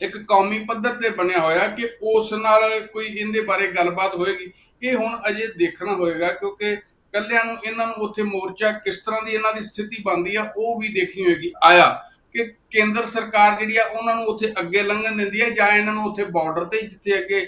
ਇੱਕ ਕੌਮੀ ਪੱਧਰ ਤੇ ਬਣਿਆ ਹੋਇਆ ਕਿ ਉਸ ਨਾਲ ਕੋਈ ਇਹਦੇ ਬਾਰੇ ਗੱਲਬਾਤ ਹੋਏਗੀ, ਇਹ ਹੁਣ ਅਜੇ ਦੇਖਣਾ ਹੋਏਗਾ ਕਿਉਂਕਿ ਕੱਲਿਆਂ ਨੂੰ, ਇਹਨਾਂ ਨੂੰ ਉੱਥੇ ਮੋਰਚਾ ਕਿਸ ਤਰ੍ਹਾਂ ਦੀ ਇਹਨਾਂ ਦੀ ਸਥਿਤੀ ਬਣਦੀ ਆ, ਉਹ ਵੀ ਦੇਖਣੀ ਹੋਏਗੀ। ਆਇਆ ਕਿ ਕੇਂਦਰ ਸਰਕਾਰ ਜਿਹੜੀ ਆ, ਉਹਨਾਂ ਨੂੰ ਉੱਥੇ ਅੱਗੇ ਲੰਘਣ ਦਿੰਦੀ ਹੈ ਜਾਂ ਇਹਨਾਂ ਨੂੰ ਉੱਥੇ ਬਾਰਡਰ ਤੇ ਜਿੱਥੇ ਅੱਗੇ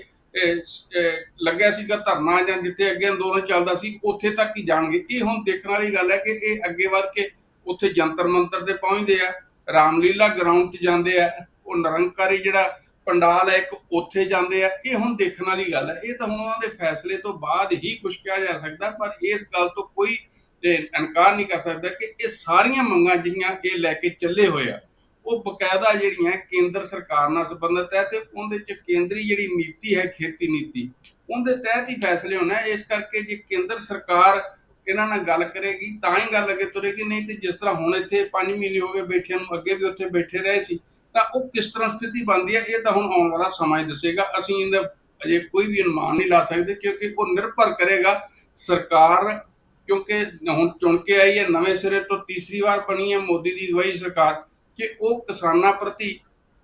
ਲੱਗਿਆ ਸੀਗਾ ਧਰਨਾ ਜਾਂ ਜਿੱਥੇ ਅੱਗੇ ਅੰਦੋਲਨ ਚੱਲਦਾ ਸੀ, ਉੱਥੇ ਤੱਕ ਹੀ ਜਾਣਗੇ। ਇਹ ਹੁਣ ਦੇਖਣ ਵਾਲੀ ਗੱਲ ਹੈ ਕਿ ਇਹ ਅੱਗੇ ਵੱਧ ਕੇ ਉੱਥੇ ਜੰਤਰ ਮੰਤਰ ਤੇ ਪਹੁੰਚਦੇ ਆ, ਰਾਮਲੀਲਾ ਗਰਾਊਂਡ 'ਚ ਜਾਂਦੇ ਆ, ਉਹ ਨਿਰੰਕਾਰੀ ਜਿਹੜਾ ਪੰਡਾਲ ਹੈ, ਇੱਕ ਉੱਥੇ ਜਾਂਦੇ ਆ, ਇਹ ਹੁਣ ਦੇਖਣ ਵਾਲੀ ਗੱਲ ਹੈ। ਇਹ ਤਾਂ ਹੁਣ ਉਹਨਾਂ ਦੇ ਫੈਸਲੇ ਤੋਂ ਬਾਅਦ ਹੀ ਕੁਝ ਕਿਹਾ ਜਾ ਸਕਦਾ, ਪਰ ਇਸ ਗੱਲ ਤੋਂ ਕੋਈ ਇਨਕਾਰ ਨਹੀਂ ਕਰ ਸਕਦਾ ਕਿ ਇਹ ਸਾਰੀਆਂ ਮੰਗਾਂ ਜਿਹੜੀਆਂ ਇਹ ਲੈ ਕੇ ਚੱਲੇ ਹੋਏ ਆ, ਉਹ ਬਕਾਇਦਾ ਜਿਹੜੀਆਂ ਕੇਂਦਰ ਸਰਕਾਰ ਨਾਲ ਸੰਬੰਧਿਤ ਹੈ ਤੇ ਉਹਦੇ ਚ ਕੇਂਦਰੀ ਜਿਹੜੀ ਨੀਤੀ ਹੈ, ਖੇਤੀ ਨੀਤੀ, ਉਹਦੇ ਤਹਿਤ ਹੀ ਫੈਸਲੇ ਹੋਣਾ ਇਸ ਕਰਕੇ ਜੇ ਕੇਂਦਰ ਸਰਕਾਰ ਇਹਨਾਂ ਨਾਲ ਗੱਲ ਕਰੇਗੀ, ਤਾਂ ਹੀ ਗੱਲ ਅੱਗੇ ਤੁਰੇਗੀ, ਨਹੀਂ ਤੇ ਜਿਸ ਤਰ੍ਹਾਂ ਹੁਣ ਇੱਥੇ 5 ਮਹੀਨੇ ਹੋ ਗਏ ਬੈਠਿਆਂ ਨੂੰ, ਅੱਗੇ ਵੀ ਉੱਥੇ ਬੈਠੇ ਰਹੇ ਸੀ ਤਾਂ ਉਹ ਕਿਸ ਤਰ੍ਹਾਂ ਸਥਿਤੀ ਬਣਦੀ ਹੈ ਇਹ ਤਾਂ ਹੁਣ ਆਉਣ ਵਾਲਾ ਸਮਾਂ ਹੀ ਦੱਸੇਗਾ। ਅਸੀਂ ਇਹਦਾ ਅਜੇ ਕੋਈ ਵੀ ਅਨੁਮਾਨ ਨਹੀਂ ਲਾ ਸਕਦੇ ਕਿਉਂਕਿ ਉਹ ਨਿਰਭਰ ਕਰੇਗਾ ਸਰਕਾਰ ਕਿਉਂਕਿ ਹੁਣ ਚੁਣ ਕੇ ਆਈ ਹੈ ਨਵੇਂ ਸਿਰੇ ਤੋਂ ਤੀਸਰੀ ਵਾਰ ਬਣੀ ਹੈ ਮੋਦੀ ਦੀ ਅਗਵਾਈ ਸਰਕਾਰ ਕਿ ਉਹ ਕਿਸਾਨਾਂ ਪ੍ਰਤੀ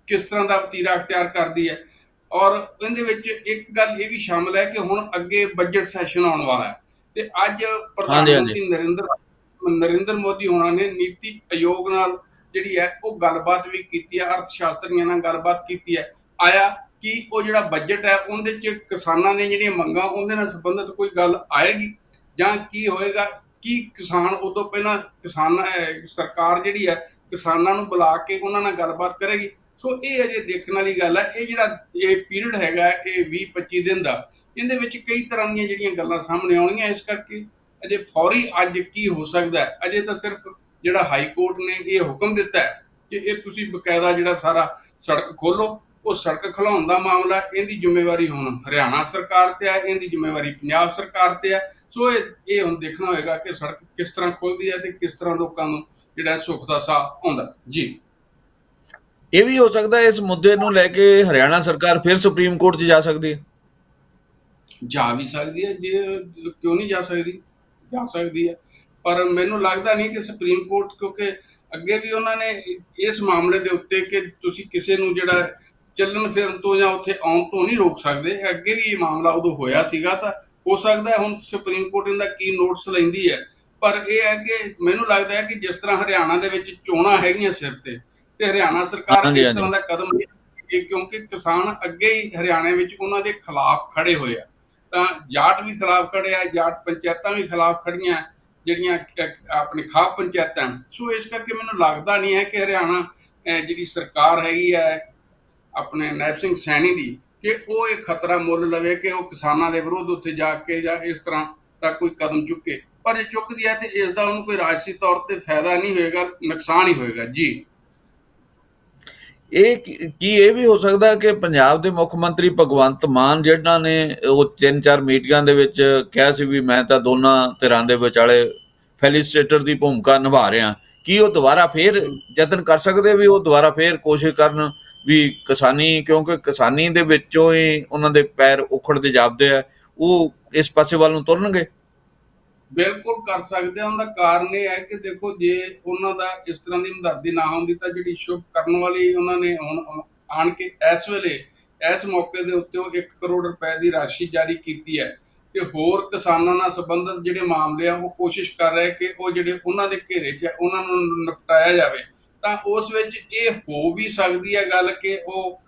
ਕਿਸ ਤਰ੍ਹਾਂ ਦਾ ਵਤੀਰਾ ਅਖਤਿਆਰ ਕਰਦੀ ਹੈ। ਔਰ ਇਹਦੇ ਵਿੱਚ ਇੱਕ ਗੱਲ ਇਹ ਵੀ ਸ਼ਾਮਲ ਹੈ ਕਿ ਹੁਣ ਅੱਗੇ ਬਜਟ ਸੈਸ਼ਨ ਆਉਣ ਵਾਲਾ ਹੈ। ਤੇ ਅੱਜ ਪ੍ਰਧਾਨ। ਮੰਤਰੀ ਨਰਿੰਦਰ ਨਰਿੰਦਰ ਮੋਦੀ ਹੋਣਾ ਨੇ ਨੀਤੀ ਆਯੋਗ ਨਾਲ ਜਿਹੜੀ ਹੈ, ਉਹ ਗੱਲਬਾਤ ਵੀ ਕੀਤੀ ਹੈ ਅਰਥ ਸ਼ਾਸਤਰੀਆਂ ਨਾਲ ਗੱਲਬਾਤ ਕੀਤੀ ਹੈ। ਆਇਆ ਕਿ ਉਹ ਜਿਹੜਾ ਬਜਟ ਹੈ, ਉਹਦੇ ਚ ਕਿਸਾਨਾਂ ਦੀਆਂ ਜਿਹੜੀਆਂ ਮੰਗਾਂ, ਉਹਦੇ ਨਾਲ ਸੰਬੰਧਿਤ ਕੋਈ ਗੱਲ ਆਏਗੀ? ਜਾਂ ਕੀ ਹੋਏਗਾ? ਕੀ ਕਿਸਾਨ ਉਦੋਂ ਪਹਿਲਾਂ ਕਿਸਾਨ ਸਰਕਾਰ ਜਿਹੜੀ ਹੈ, ਕਿਸਾਨਾਂ ਨੂੰ ਬੁਲਾ ਕੇ ਉਹਨਾਂ ਨਾਲ ਗੱਲਬਾਤ ਕਰੇਗੀ? ਸੋ ਇਹ ਅਜੇ ਦੇਖਣ ਵਾਲੀ ਗੱਲ ਹੈ। ਇਹ ਜਿਹੜਾ ਇਹ ਪੀਰੀਅਡ ਹੈਗਾ, ਇਹ 20 25 ਦਿਨ ਦਾ, ਇਹਦੇ ਵਿੱਚ ਕਈ ਤਰ੍ਹਾਂ ਦੀਆਂ ਜਿਹੜੀਆਂ ਗੱਲਾਂ ਸਾਹਮਣੇ ਆਉਣੀਆਂ। ਇਸ ਕਰਕੇ ਅਜੇ ਫੌਰੀ ਅੱਜ ਕੀ ਹੋ ਸਕਦਾ ਅਜੇ ਤਾਂ ਸਿਰਫ ਜਿਹੜਾ ਹਾਈ ਕੋਰਟ ਨੇ ਇਹ ਹੁਕਮ ਦਿੱਤਾ ਹੈ ਕਿ ਇਹ ਤੁਸੀਂ ਬਕਾਇਦਾ ਜਿਹੜਾ ਸਾਰਾ ਸੜਕ ਖੋਲੋ ਉਹ ਸੜਕ ਖਲਾਉਣ ਦਾ ਮਾਮਲਾ ਇਹਦੀ ਜ਼ਿੰਮੇਵਾਰੀ ਹੁਣ ਹਰਿਆਣਾ ਸਰਕਾਰ ਤੇ ਹੈ ਇਹਦੀ ਜ਼ਿੰਮੇਵਾਰੀ ਪੰਜਾਬ ਸਰਕਾਰ ਤੇ ਹੈ। ਸੋ ਇਹ ਇਹ ਹੁਣ ਦੇਖਣਾ ਹੋਏਗਾ ਕਿ ਸੜਕ ਕਿਸ ਤਰ੍ਹਾਂ ਖੁੱਲਦੀ ਹੈ ਤੇ ਕਿਸ ਤਰ੍ਹਾਂ ਲੋਕਾਂ ਨੂੰ ਜਿਹੜਾ ਸੁੱਖ ਦਾ ਸਾਹ ਆਉਂਦਾ ਜੀ। ਇਹ ਵੀ ਹੋ ਸਕਦਾ ਇਸ ਮੁੱਦੇ ਨੂੰ ਲੈ ਕੇ ਹਰਿਆਣਾ ਸਰਕਾਰ ਫਿਰ ਸੁਪਰੀਮ ਕੋਰਟ 'ਚ ਜਾ ਸਕਦੀ ਹੈ। ਜਾ ਵੀ ਸਕਦੀ ਹੈ ਜੇ ਕਿਉਂ ਨਹੀਂ ਜਾ ਸਕਦੀ? ਜਾ ਸਕਦੀ ਹੈ। ਪਰ ਮੈਨੂੰ ਲੱਗਦਾ ਨਹੀਂ ਕਿ ਸੁਪਰੀਮ ਕੋਰਟ ਕਿਉਂਕਿ ਅੱਗੇ ਵੀ ਉਹਨਾਂ ਨੇ ਇਸ ਮਾਮਲੇ ਦੇ ਉੱਤੇ ਕਿ ਤੁਸੀਂ ਕਿਸੇ ਨੂੰ ਜਿਹੜਾ ਚੱਲਣ ਫਿਰਨ ਤੋਂ ਜਾਂ ਉੱਥੇ ਆਉਣ ਤੋਂ ਨਹੀਂ ਰੋਕ ਸਕਦੇ। ਅੱਗੇ ਵੀ ਇਹ ਮਾਮਲਾ ਉਦੋਂ ਹੋਇਆ ਸੀਗਾ ਤਾਂ ਹੋ ਸਕਦਾ ਹੈ ਹੁਣ ਸੁਪਰੀਮ ਕੋਰਟ ਇਹਦਾ ਕੀ ਨੋਟਿਸ ਲੈਂਦੀ ਹੈ। ਪਰ ਇਹ ਹੈ ਕਿ ਮੈਨੂੰ ਲੱਗਦਾ ਹੈ ਕਿ ਜਿਸ ਤਰ੍ਹਾਂ ਹਰਿਆਣਾ ਦੇ ਵਿੱਚ ਚੋਣਾਂ ਹੈਗੀਆਂ ਸਿਰ ਤੇ ਤੇ ਹਰਿਆਣਾ ਸਰਕਾਰ ਇਸ। ਤਰ੍ਹਾਂ ਦਾ ਕਦਮ ਨਹੀਂ ਚੁੱਕੇਗੀ ਕਿਉਂਕਿ ਕਿਸਾਨ ਅੱਗੇ ਹੀ ਹਰਿਆਣੇ ਵਿੱਚ ਉਹਨਾਂ ਦੇ ਖਿਲਾਫ ਖੜੇ ਹੋਏ ਆ। ਤਾਂ ਜਾਟ ਵੀ ਖਿਲਾਫ ਖੜੇ ਆ ਜਾਟ ਪੰਚਾਇਤਾਂ ਵੀ ਖਿਲਾਫ ਖੜੀਆਂ। ਜਿਹੜੀਆਂ ਆਪਣੇ ਖਾਪ ਪੰਚਾਇਤਾਂ ਸੋ ਇਸ ਕਰਕੇ ਮੈਨੂੰ ਲੱਗਦਾ ਨਹੀਂ ਹੈ ਕਿ ਹਰਿਆਣਾ ਜਿਹੜੀ ਸਰਕਾਰ ਹੈਗੀ ਹੈ, ਆਪਣੇ ਨੈਬ ਸਿੰਘ ਸੈਣੀ ਦੀ, ਕਿ ਉਹ ਇਹ ਖਤਰਾ ਮੁੱਲ ਲਵੇ ਕਿ ਉਹ ਕਿਸਾਨਾਂ ਦੇ ਵਿਰੁੱਧ ਉੱਥੇ ਜਾ ਕੇ ਜਾਂ ਇਸ ਤਰ੍ਹਾਂ ਦਾ ਕੋਈ ਕਦਮ ਚੁੱਕੇ। ਪਰ ਇਹ ਚੁੱਕਦੀ ਹੈ ਤੇ ਇਸ ਦਾ ਉਹਨੂੰ ਕੋਈ ਰਾਜਸੀ ਤੌਰ ਤੇ ਫਾਇਦਾ ਨਹੀਂ ਹੋਏਗਾ, ਨੁਕਸਾਨ ਹੀ ਹੋਏਗਾ। ਜੀ। ਇਹ ਕੀ ਕੀ ਇਹ ਵੀ ਹੋ ਸਕਦਾ ਕਿ ਪੰਜਾਬ ਦੇ ਮੁੱਖ ਮੰਤਰੀ ਭਗਵੰਤ ਮਾਨ ਜਿਹੜਾ ਨੇ ਉਹ ਤਿੰਨ ਚਾਰ ਮੀਟਿੰਗਾਂ ਦੇ ਵਿੱਚ ਕਿਹਾ ਸੀ ਵੀ ਮੈਂ ਤਾਂ ਦੋਨਾਂ ਧਿਰਾਂ ਦੇ ਵਿਚਾਲੇ ਫੈਲਿਸਟੇਟਰ ਦੀ ਭੂਮਿਕਾ ਨਿਭਾ ਰਿਹਾ, ਕੀ ਉਹ ਦੁਬਾਰਾ ਫੇਰ ਯਤਨ ਕਰ ਸਕਦੇ ਵੀ ਉਹ ਦੁਬਾਰਾ ਫੇਰ ਕੋਸ਼ਿਸ਼ ਕਰਨ ਵੀ ਕਿਸਾਨੀ, ਕਿਉਂਕਿ ਕਿਸਾਨੀ ਦੇ ਵਿੱਚੋਂ ਹੀ ਉਹਨਾਂ ਦੇ ਪੈਰ ਉਖੜਦੇ ਜਾਪਦੇ ਆ, ਉਹ ਇਸ ਪਾਸੇ ਵੱਲ ਨੂੰ ਤੁਰਨਗੇ? ਬਿਲਕੁਲ ਕਰ ਸਕਦੇ ਆ। ਉਹਦਾ ਕਾਰਨ ਇਹ ਹੈ ਕਿ ਦੇਖੋ, ਜੇ ਉਹਨਾਂ ਦਾ ਇਸ ਤਰ੍ਹਾਂ ਦੀ ਹਮਦਰਦੀ ਨਾ ਹੁੰਦੀ ਤਾਂ ਜਿਹੜੀ ਸ਼ੁਭ ਕਰਨ ਵਾਲੀ ਉਹਨਾਂ ਨੇ ਹੁਣ ਆਣ ਕੇ ਇਸ ਵੇਲੇ, ਇਸ ਮੌਕੇ ਦੇ ਉੱਤੇ ਉਹ 1 ਕਰੋੜ ਰੁਪਏ ਦੀ ਰਾਸ਼ੀ ਜਾਰੀ ਕੀਤੀ ਹੈ। ਤੇ ਹੋਰ ਕਿਸਾਨਾਂ ਨਾਲ ਸੰਬੰਧਿਤ ਜਿਹੜੇ ਮਾਮਲੇ ਆ, ਉਹ ਕੋਸ਼ਿਸ਼ ਕਰ ਰਹੇ ਕਿ ਉਹ ਜਿਹੜੇ ਉਹਨਾਂ ਦੇ ਘੇਰੇ 'ਚ ਉਹਨਾਂ ਨੂੰ ਨਿਪਟਾਇਆ ਜਾਵੇ। ਤਾਂ ਉਸ ਵਿੱਚ ਇਹ ਹੋ ਵੀ ਸਕਦੀ ਹੈ ਗੱਲ ਕਿ ਉਹ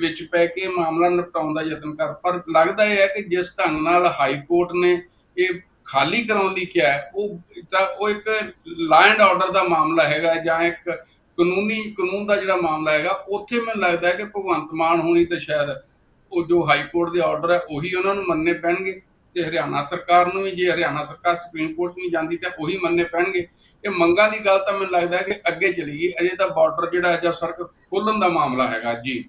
ਵਿੱਚ ਪੈ ਕੇ ਮਾਮਲਾ ਨਿਪਟਾਉਣ ਦਾ ਯਤਨ ਕਰ, ਪਰ ਲੱਗਦਾ ਇਹ ਹੈ ਕਿ ਜਿਸ ਢੰਗ ਨਾਲ ਹਾਈ ਕੋਰਟ ਨੇ ਇਹ ਖਾਲੀ ਕਰਾਉਣ ਲਈ ਕਿਹਾ ਹੈ, ਉਹ ਤਾਂ ਉਹ ਇੱਕ ਲਾ ਐਂਡ ਆਰਡਰ ਦਾ ਮਾਮਲਾ ਹੈਗਾ ਜਾਂ ਇੱਕ ਕਾਨੂੰਨੀ, ਕਾਨੂੰਨ ਦਾ ਜਿਹੜਾ ਮਾਮਲਾ ਹੈਗਾ, ਉੱਥੇ ਮੈਨੂੰ ਲੱਗਦਾ ਹੈ ਕਿ ਭਗਵੰਤ ਮਾਨ ਹੋਣੀ ਤਾਂ ਸ਼ਾਇਦ ਉਹ ਜੋ ਹਾਈ ਕੋਰਟ ਦੇ ਆਰਡਰ ਹੈ, ਉਹੀ ਉਹਨਾਂ ਨੂੰ ਮੰਨਣੇ ਪੈਣਗੇ ਤੇ ਹਰਿਆਣਾ ਸਰਕਾਰ ਨੂੰ ਵੀ, ਜੇ ਹਰਿਆਣਾ ਸਰਕਾਰ ਸੁਪਰੀਮ ਕੋਰਟ ਨਹੀਂ ਜਾਂਦੀ ਤਾਂ ਉਹੀ ਮੰਨਣੇ ਪੈਣਗੇ। ਇਹ ਮੰਗਾਂ ਦੀ ਗੱਲ ਤਾਂ ਮੈਨੂੰ ਲੱਗਦਾ ਹੈ ਕਿ ਅੱਗੇ ਚਲੀ ਗਈ, ਅਜੇ ਤਾਂ ਬਾਰਡਰ ਜਿਹੜਾ ਹੈ ਜਾਂ ਸੜਕ ਖੋਲਣ ਦਾ ਮਾਮਲਾ ਹੈਗਾ, ਜੀ।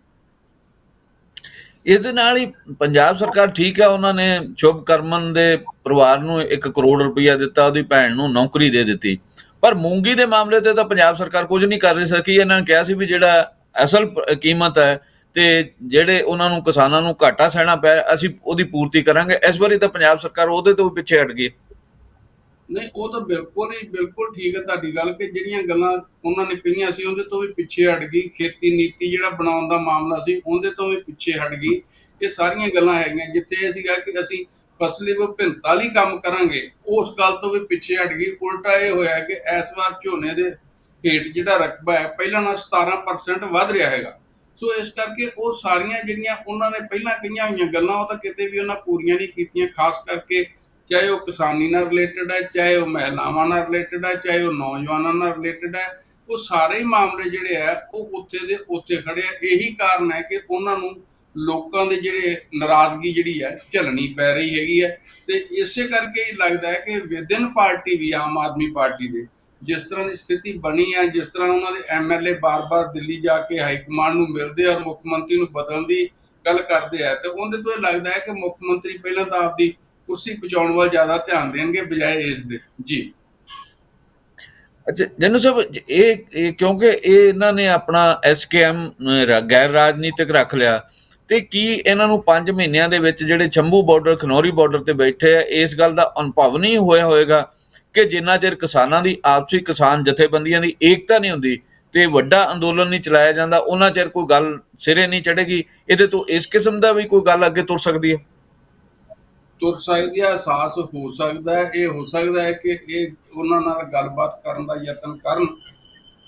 ਇਸ ਦੇ ਨਾਲ ਹੀ ਪੰਜਾਬ ਸਰਕਾਰ ਠੀਕ ਹੈ ਉਹਨਾਂ ਨੇ ਸ਼ੁਭ ਕਰਮਨ ਦੇ ਪਰਿਵਾਰ ਨੂੰ 1 ਕਰੋੜ ਰੁਪਈਆ ਦਿੱਤਾ, ਉਹਦੀ ਭੈਣ ਨੂੰ ਨੌਕਰੀ ਦੇ ਦਿੱਤੀ। ਪਰ ਮੂੰਗੀ ਦੇ ਮਾਮਲੇ ਤੇ ਤਾਂ ਪੰਜਾਬ ਸਰਕਾਰ ਕੁਝ ਨਹੀਂ ਕਰ ਰਹੀ ਸਕੀ ਇਹਨਾਂ ਨੇ ਕਿਹਾ ਸੀ ਵੀ ਜਿਹੜਾ ਅਸਲ ਕੀਮਤ ਹੈ ਤੇ ਜਿਹੜੇ ਉਹਨਾਂ ਨੂੰ ਕਿਸਾਨਾਂ ਨੂੰ ਘਾਟਾ ਸਹਿਣਾ ਪਿਆ, ਅਸੀਂ ਉਹਦੀ ਪੂਰਤੀ ਕਰਾਂਗੇ। ਇਸ ਵਾਰੀ ਤਾਂ ਪੰਜਾਬ ਸਰਕਾਰ ਉਹਦੇ ਤੋਂ ਵੀ ਪਿੱਛੇ ਹਟ ਗਈ। ਨਹੀਂ, ਉਹ ਤਾਂ ਬਿਲਕੁਲ ਹੀ, ਬਿਲਕੁਲ ਠੀਕ ਹੈ ਤੁਹਾਡੀ ਗੱਲ ਕਿ ਜਿਹੜੀਆਂ ਗੱਲਾਂ ਉਹਨਾਂ ਨੇ ਕਹੀਆਂ ਸੀ, ਉਹਦੇ ਤੋਂ ਵੀ ਪਿੱਛੇ ਹਟ ਗਈ। ਖੇਤੀ ਨੀਤੀ ਜਿਹੜਾ ਬਣਾਉਣ ਦਾ ਮਾਮਲਾ ਸੀ, ਉਹਦੇ ਤੋਂ ਵੀ ਪਿੱਛੇ ਹਟ ਗਈ। ਇਹ ਸਾਰੀਆਂ ਗੱਲਾਂ ਹੈਗੀਆਂ। ਜਿੱਥੇ ਇਹ ਸੀਗਾ ਕਿ ਅਸੀਂ ਫਸਲੀ ਵਿਭਿੰਨਤਾ ਲਈ ਕੰਮ ਕਰਾਂਗੇ, ਉਸ ਗੱਲ ਤੋਂ ਵੀ ਪਿੱਛੇ ਹਟ ਗਈ। ਉਲਟਾ ਇਹ ਹੋਇਆ ਕਿ ਇਸ ਵਾਰ ਝੋਨੇ ਦੇ ਹੇਠ ਜਿਹੜਾ ਰਕਬਾ ਹੈ, ਪਹਿਲਾਂ ਨਾਲ 17% ਵੱਧ ਰਿਹਾ ਹੈਗਾ। ਸੋ ਇਸ ਕਰਕੇ ਉਹ ਸਾਰੀਆਂ ਜਿਹੜੀਆਂ ਉਹਨਾਂ ਨੇ ਪਹਿਲਾਂ ਕਹੀਆਂ ਹੋਈਆਂ ਗੱਲਾਂ, ਉਹ ਤਾਂ ਕਿਤੇ ਵੀ ਉਹਨਾਂ ਪੂਰੀਆਂ ਨਹੀਂ ਕੀਤੀਆਂ, ਖਾਸ ਕਰਕੇ ਚਾਹੇ ਉਹ ਕਿਸਾਨੀ ਨਾਲ ਰਿਲੇਟਡ ਹੈ, ਚਾਹੇ ਉਹ ਮਹਿਲਾਵਾਂ ਨਾਲ ਰਿਲੇਟਡ ਹੈ, ਚਾਹੇ ਉਹ ਨੌਜਵਾਨਾਂ ਨਾਲ ਰਿਲੇਟਡ ਹੈ, ਉਹ ਸਾਰੇ ਹੀ ਮਾਮਲੇ ਜਿਹੜੇ ਆ ਉਹ ਉੱਥੇ ਦੇ ਉੱਥੇ ਖੜੇ ਆ ਇਹੀ ਕਾਰਨ ਹੈ ਕਿ ਉਹਨਾਂ ਨੂੰ ਲੋਕਾਂ ਦੇ ਜਿਹੜੇ ਨਾਰਾਜ਼ਗੀ ਜਿਹੜੀ ਹੈ, ਝੱਲਣੀ ਪੈ ਰਹੀ ਹੈਗੀ ਹੈ। ਤੇ ਇਸੇ ਕਰਕੇ ਹੀ ਲੱਗਦਾ ਹੈ ਕਿ ਵਿਦਿਨ ਪਾਰਟੀ ਵੀ ਆਮ ਆਦਮੀ ਪਾਰਟੀ ਦੇ ਜਿਸ ਤਰ੍ਹਾਂ ਦੀ ਸਥਿਤੀ ਬਣੀ ਹੈ, ਜਿਸ ਤਰ੍ਹਾਂ ਉਹਨਾਂ ਦੇ ਐਮਐਲਏ ਬਾਰ-ਬਾਰ ਦਿੱਲੀ ਜਾ ਕੇ ਹਾਈ ਕਮਾਂਡ ਨੂੰ ਮਿਲਦੇ ਔਰ ਮੁੱਖ ਮੰਤਰੀ ਨੂੰ ਬਦਲਣ ਦੀ ਗੱਲ ਕਰਦੇ ਆ, ਤੇ ਉਹਦੇ ਤੋਂ ਇਹ ਲੱਗਦਾ ਹੈ ਕਿ ਮੁੱਖ ਮੰਤਰੀ ਪਹਿਲਾਂ ਤਾਂ ਆਪਦੀ ਕੁਰਸੀ ਬਚਾਉਣ ਵੱਲ ਜ਼ਿਆਦਾ ਧਿਆਨ ਦੇਣਗੇ ਬਜਾਏ ਇਸ ਦੇ। ਜੀ। ਅੱਛਾ, ਜਨੂ ਸਾਹਿਬ, ਇਹ ਇਹ ਕਿਉਂਕਿ ਇਹ ਇਹਨਾਂ ਨੇ ਆਪਣਾ ਐਸਕੇਐਮ ਗੈਰ ਰਾਜਨੀਤਿਕ ਰੱਖ ਲਿਆ, ਤੇ ਕੀ ਇਹਨਾਂ ਨੂੰ 5 ਮਹੀਨਿਆਂ ਦੇ ਵਿੱਚ ਜਿਹੜੇ ਚੰਬੂ ਬਾਰਡਰ ਖਨੌਰੀ ਬਾਰਡਰ ਤੇ ਬੈਠੇ ਆ, ਇਸ ਗੱਲ ਦਾ ਅਨੁਭਵ ਨਹੀਂ ਹੋਇਆ ਹੋਵੇਗਾ ਕਿ ਜਿੰਨਾ ਚਿਰ ਕਿਸਾਨਾਂ ਦੀ ਆਪਸੀ ਕਿਸਾਨ ਜਥੇਬੰਦੀਆਂ ਦੀ ਏਕਤਾ ਨਹੀਂ ਹੁੰਦੀ ਤੇ ਵੱਡਾ ਅੰਦੋਲਨ ਨਹੀਂ ਚਲਾਇਆ ਜਾਂਦਾ, ਉਹਨਾਂ ਚਿਰ ਕੋਈ ਗੱਲ ਸਿਰੇ ਨਹੀਂ ਚੜੇਗੀ ਇਹਦੇ ਤੋਂ ਇਸ ਕਿਸਮ ਦਾ ਵੀ ਕੋਈ ਗੱਲ ਅੱਗੇ ਤੁਰ ਸਕਦੀ ਹੈ? ਤੁਰ ਸਕਦੀ ਹੈ, ਅਹਿਸਾਸ ਹੋ ਸਕਦਾ ਹੈ। ਇਹ ਹੋ ਸਕਦਾ ਹੈ ਕਿ ਇਹ ਉਹਨਾਂ ਨਾਲ ਗੱਲਬਾਤ ਕਰਨ ਦਾ ਯਤਨ ਕਰਨ।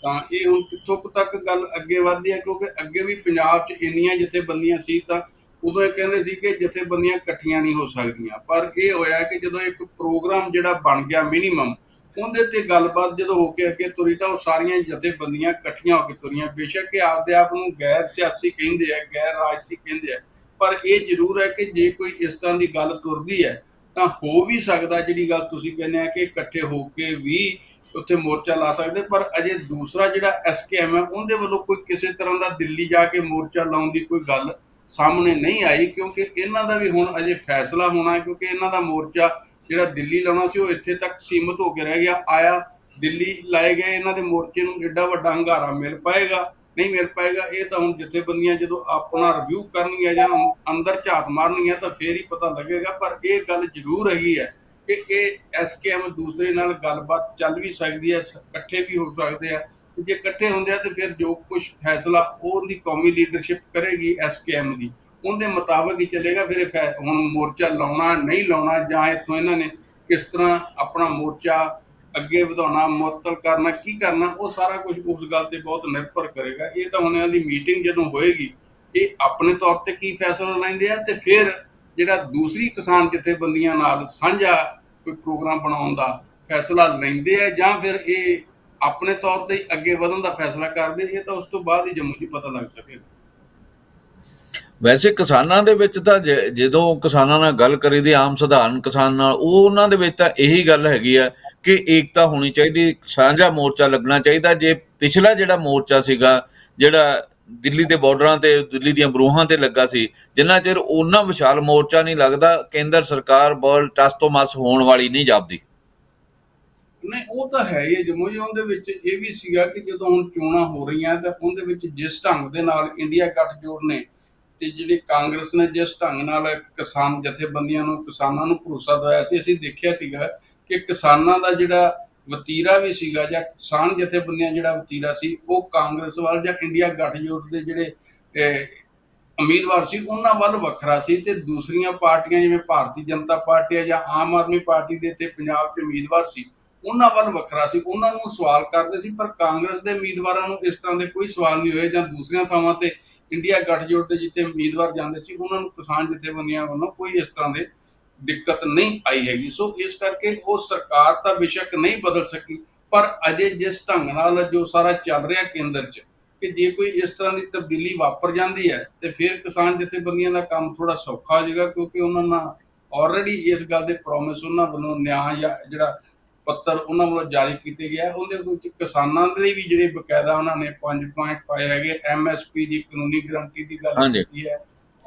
ਤਾਂ ਇਹ ਹੁਣ ਕਿੱਥੋਂ ਤੱਕ ਗੱਲ ਅੱਗੇ ਵਧਦੀ ਹੈ? ਕਿਉਂਕਿ ਅੱਗੇ ਵੀ ਪੰਜਾਬ 'ਚ ਇੰਨੀਆਂ ਜਥੇਬੰਦੀਆਂ ਸੀ ਤਾਂ ਉਦੋਂ ਇਹ ਕਹਿੰਦੇ ਸੀ ਕਿ ਜਥੇਬੰਦੀਆਂ ਇਕੱਠੀਆਂ ਨਹੀਂ ਹੋ ਸਕਦੀਆਂ। ਪਰ ਇਹ ਹੋਇਆ ਕਿ ਜਦੋਂ ਇੱਕ ਪ੍ਰੋਗਰਾਮ ਜਿਹੜਾ ਬਣ ਗਿਆ ਮਿਨੀਮਮ, ਉਹਦੇ ਤੇ ਗੱਲਬਾਤ ਜਦੋਂ ਹੋ ਕੇ ਅੱਗੇ ਤੁਰੀ ਤਾਂ ਉਹ ਸਾਰੀਆਂ ਜਥੇਬੰਦੀਆਂ ਇਕੱਠੀਆਂ ਹੋ ਕੇ ਤੁਰੀਆਂ। ਬੇਸ਼ੱਕ ਇਹ ਆਪਦੇ ਆਪ ਨੂੰ ਗੈਰ ਸਿਆਸੀ ਕਹਿੰਦੇ ਆ, ਗੈਰ ਰਾਜਸੀ ਕਹਿੰਦੇ ਆ। ਪਰ ਇਹ ਜ਼ਰੂਰ ਹੈ ਕਿ ਜੇ ਕੋਈ ਇਸ ਤਰ੍ਹਾਂ ਦੀ ਗੱਲ ਤੁਰਦੀ ਹੈ, ਤਾਂ ਹੋ ਵੀ ਸਕਦਾ ਜਿਹੜੀ ਗੱਲ ਤੁਸੀਂ ਕਹਿੰਦੇ ਆ ਕਿ ਇਕੱਠੇ ਹੋ ਕੇ ਵੀ ਉੱਥੇ ਮੋਰਚਾ ਲਾ ਸਕਦੇ, ਪਰ ਅਜੇ ਦੂਸਰਾ ਜਿਹੜਾ ਐਸਕੇਐਮ ਹੈ, ਉਹਦੇ ਵੱਲੋਂ ਕੋਈ ਕਿਸੇ ਤਰ੍ਹਾਂ ਦਾ ਦਿੱਲੀ ਜਾ ਕੇ ਮੋਰਚਾ ਲਾਉਣ ਦੀ ਕੋਈ ਗੱਲ ਸਾਹਮਣੇ ਨਹੀਂ ਆਈ, ਕਿਉਂਕਿ ਇਹਨਾਂ ਦਾ ਵੀ ਹੁਣ ਅਜੇ ਫੈਸਲਾ ਹੋਣਾ ਕਿਉਂਕਿ ਇਹਨਾਂ ਦਾ ਮੋਰਚਾ ਜਿਹੜਾ ਦਿੱਲੀ ਲਾਉਣਾ ਸੀ, ਉਹ ਇੱਥੇ ਤੱਕ ਸੀਮਤ ਹੋ ਕੇ ਰਹਿ ਗਿਆ, ਆਇਆ ਦਿੱਲੀ ਲਾਏ ਗਏ, ਇਹਨਾਂ ਦੇ ਮੋਰਚੇ ਨੂੰ ਐਡਾ ਵੱਡਾ ਹੰਗਾਰਾ ਮਿਲ ਪਾਏਗਾ। ਨਹੀਂ ਮਿਲ ਪਾਏਗਾ। ਇਹ ਤਾਂ ਹੁਣ ਜਥੇਬੰਦੀਆਂ ਜਦੋਂ ਆਪਣਾ ਰਿਵਿਊ ਕਰਨਗੀਆਂ ਜਾਂ ਅੰਦਰ ਝਾਤ ਮਾਰਨਗੀਆਂ ਤਾਂ ਫੇਰ ਹੀ ਪਤਾ ਲੱਗੇਗਾ। ਪਰ ਇਹ ਗੱਲ ਜ਼ਰੂਰ ਹੈਗੀ ਹੈ ਕਿ ਇਹ ਐਸਕੇਐਮ ਦੂਸਰੇ ਨਾਲ ਗੱਲਬਾਤ ਚੱਲ ਵੀ ਸਕਦੀ ਹੈ ਇਕੱਠੇ ਵੀ ਹੋ ਸਕਦੇ ਆ। ਜੇ ਇਕੱਠੇ ਹੁੰਦੇ ਆ ਤੇ ਫਿਰ ਜੋ ਕੁਝ ਫੈਸਲਾ ਉਹਦੀ ਕੌਮੀ ਲੀਡਰਸ਼ਿਪ ਕਰੇਗੀ ਐਸਕੇਐਮ ਦੀ, ਉਹਦੇ ਮੁਤਾਬਕ ਹੀ ਚੱਲੇਗਾ। ਫਿਰ ਇਹ ਫੈ- ਹੁਣ ਮੋਰਚਾ ਲਾਉਣਾ, ਨਹੀਂ ਲਾਉਣਾ ਜਾਂ ਇੱਥੋਂ ਇਹਨਾਂ ਨੇ ਕਿਸ ਤਰ੍ਹਾਂ ਆਪਣਾ ਮੋਰਚਾ ਅੱਗੇ ਵਧਾਉਣਾ, ਮੁਅੱਤਲ ਕਰਨਾ, ਕੀ ਕਰਨਾ, ਉਹ ਸਾਰਾ ਕੁਝ ਉਸ ਗੱਲ ਤੇ ਬਹੁਤ ਨਿਰਭਰ ਕਰੇਗਾ। ਇਹ ਤਾਂ ਹੁਣ ਇਹਨਾਂ ਦੀ ਮੀਟਿੰਗ ਜਦੋਂ ਹੋਏਗੀ, ਇਹ ਆਪਣੇ ਤੌਰ ਤੇ ਕੀ ਫੈਸਲਾ ਲੈਂਦੇ ਆ ਤੇ ਫਿਰ ਜਿਹੜਾ ਦੂਸਰੀ ਕਿਸਾਨ ਜਥੇਬੰਦੀਆਂ ਨਾਲ ਸਾਂਝਾ ਕੋਈ ਪ੍ਰੋਗਰਾਮ ਬਣਾਉਣ ਦਾ ਫੈਸਲਾ ਲੈਂਦੇ ਆ ਜਾਂ ਫਿਰ ਇਹ ਆਪਣੇ ਤੌਰ ਤੇ ਅੱਗੇ ਵਧਣ ਦਾ ਫੈਸਲਾ ਕਰਦੇ, ਇਹ ਤਾਂ ਉਸ ਤੋਂ ਬਾਅਦ ਹੀ ਜੰਮੂ 'ਚ ਪਤਾ ਲੱਗ ਸਕੇਗਾ ਵੈਸੇ ਕਿਸਾਨਾਂ ਦੇ ਵਿੱਚ ਤਾਂ ਜਦੋਂ ਕਿਸਾਨਾਂ ਨਾਲ ਗੱਲ ਕਰੀਦੀ, ਆਮ ਸਧਾਰਨ ਕਿਸਾਨ ਨਾਲ, ਉਹ ਉਹਨਾਂ ਦੇ ਵਿੱਚ ਤਾਂ ਇਹੀ ਗੱਲ ਹੈਗੀ ਆ ਕਿ ਏਕਤਾ ਹੋਣੀ ਚਾਹੀਦੀ, ਸਾਂਝਾ ਮੋਰਚਾ ਲੱਗਣਾ ਚਾਹੀਦਾ। ਜੇ ਪਿਛਲਾ ਜਿਹੜਾ ਮੋਰਚਾ ਸੀਗਾ, ਜਿਹੜਾ ਦਿੱਲੀ ਦੇ ਬਾਰਡਰਾਂ ਤੇ, ਦਿੱਲੀ ਦੀਆਂ ਬਰੂਹਾਂ ਤੇ ਲੱਗਾ ਸੀ, ਜਿੰਨਾ ਚਿਰ ਉਹਨਾਂ ਵਿਸ਼ਾਲ ਮੋਰਚਾ ਨਹੀਂ ਲੱਗਦਾ, ਕੇਂਦਰ ਸਰਕਾਰ ਬਲ ਟਸ ਹੋਣ ਵਾਲੀ ਨਹੀਂ ਜਾਪਦੀ। ਨਹੀਂ, ਉਹ ਤਾਂ ਹੈ ਹੀ ਹੈ। ਜੰਮੂ ਜੀ ਉਹਦੇ ਵਿੱਚ ਇਹ ਵੀ ਸੀਗਾ ਕਿ ਜਦੋਂ ਹੁਣ ਚੋਣਾਂ ਹੋ ਰਹੀਆਂ, ਤਾਂ ਉਹਦੇ ਵਿੱਚ ਜਿਸ ਢੰਗ ਦੇ ਨਾਲ ਇੰਡੀਆ ਗੱਠਜੋੜ ਨੇ ਤੇ ਜਿਹੜੀ ਕਾਂਗਰਸ ਨੇ ਜਿਸ ਢੰਗ ਨਾਲ ਕਿਸਾਨ ਜਥੇਬੰਦੀਆਂ ਨੂੰ, ਕਿਸਾਨਾਂ ਨੂੰ ਭਰੋਸਾ ਦਵਾਇਆ ਸੀ, ਅਸੀਂ ਦੇਖਿਆ ਸੀਗਾ ਕਿ ਕਿਸਾਨਾਂ ਦਾ ਜਿਹੜਾ ਵਤੀਰਾ ਵੀ ਸੀਗਾ ਜਾਂ ਕਿਸਾਨ ਜਥੇਬੰਦੀਆਂ ਜਿਹੜਾ ਵਤੀਰਾ ਸੀ, ਉਹ ਕਾਂਗਰਸ ਵੱਲ ਜਾਂ ਇੰਡੀਆ ਗੱਠਜੋੜ ਦੇ ਜਿਹੜੇ ਉਮੀਦਵਾਰ ਸੀ, ਉਹਨਾਂ ਵੱਲ ਵੱਖਰਾ ਸੀ ਤੇ ਦੂਸਰੀਆਂ ਪਾਰਟੀਆਂ ਜਿਵੇਂ ਭਾਰਤੀ ਜਨਤਾ ਪਾਰਟੀ ਹੈ ਜਾਂ ਆਮ ਆਦਮੀ ਪਾਰਟੀ ਦੇ ਇੱਥੇ ਪੰਜਾਬ 'ਚ ਉਮੀਦਵਾਰ ਸੀ, ਉਹਨਾਂ ਵੱਲ ਵੱਖਰਾ ਸੀ। ਉਹਨਾਂ ਨੂੰ ਸਵਾਲ ਕਰਦੇ ਸੀ, ਪਰ ਕਾਂਗਰਸ ਦੇ ਉਮੀਦਵਾਰਾਂ ਨੂੰ ਇਸ ਤਰ੍ਹਾਂ ਦੇ ਕੋਈ ਸਵਾਲ ਨਹੀਂ ਹੋਏ ਜਾਂ ਦੂਸਰੀਆਂ ਥਾਵਾਂ ਤੇ ਇੰਡੀਆ ਗੱਠਜੋੜ ਦੇ ਜਿੱਥੇ ਉਮੀਦਵਾਰ ਜਾਂਦੇ ਸੀ, ਉਹਨਾਂ ਨੂੰ ਕਿਸਾਨ ਜਥੇਬੰਦੀਆਂ ਵੱਲੋਂ ਕੋਈ ਇਸ ਤਰ੍ਹਾਂ ਦੇ ਦਿੱਕਤ ਨਹੀਂ ਆਈ ਹੈਗੀ। ਸੋ ਇਸ ਕਰਕੇ ਉਹ ਸਰਕਾਰ ਤਾਂ ਬੇਸ਼ੱਕ ਨਹੀਂ ਬਦਲ ਸਕੀ ਪਰ ਅਜੇ ਜਿਸ ਢੰਗ ਨਾਲ ਜੋ ਸਾਰਾ ਚੱਲ ਰਿਹਾ ਕੇਂਦਰ 'ਚ ਕਿ ਜੇ ਕੋਈ ਇਸ ਤਰ੍ਹਾਂ ਦੀ ਤਬਦੀਲੀ ਵਾਪਰ ਜਾਂਦੀ ਹੈ ਤੇ ਫਿਰ ਕਿਸਾਨ ਜਥੇਬੰਦੀਆਂ ਦਾ ਕੰਮ ਥੋੜਾ ਸੌਖਾ ਹੋ ਜਾਏਗਾ ਕਿਉਂਕਿ ਉਹਨਾਂ ਨਾਲ ਆਲਰੇਡੀ ਇਸ ਗੱਲ ਦੇ ਪ੍ਰੋਮਿਸ ਉਹਨਾਂ ਵੱਲੋਂ ਨਿਆਂ ਜਾਂ ਜਿਹੜਾ ਪੱਤਰ ਉਹਨਾਂ ਵੱਲੋਂ ਜਾਰੀ ਕੀਤੇ ਗਿਆ ਉਹਦੇ ਵਿੱਚ ਕਿਸਾਨਾਂ ਦੇ ਲਈ ਵੀ ਜਿਹੜੇ ਬਕਾਇਦਾ ਉਹਨਾਂ ਨੇ 5 ਪੁਆਇੰਟ ਪਾਏ ਹੈਗੇ ਐਮਐਸਪੀ ਦੀ ਕਾਨੂੰਨੀ ਗਾਰੰਟੀ ਦੀ ਗੱਲ। ਕੀਤੀ ਹੈ।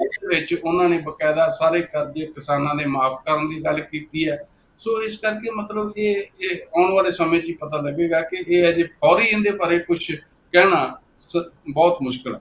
ਉਹਦੇ ਵਿੱਚ ਉਹਨਾਂ ਨੇ ਬਕਾਇਦਾ ਸਾਰੇ ਕਰਜ਼ੇ ਕਿਸਾਨਾਂ ਦੇ ਮਾਫ ਕਰਨ ਦੀ ਗੱਲ ਕੀਤੀ ਹੈ। ਸੋ ਇਸ ਕਰਕੇ ਮਤਲਬ ਇਹ ਇਹ ਆਉਣ ਵਾਲੇ ਸਮੇਂ 'ਚ ਪਤਾ ਲੱਗੇਗਾ ਕਿ ਇਹ ਅਜੇ ਫੌਰੀ ਇਹਦੇ ਬਾਰੇ ਕੁਝ ਕਹਿਣਾ ਬਹੁਤ ਮੁਸ਼ਕਲ ਹੈ।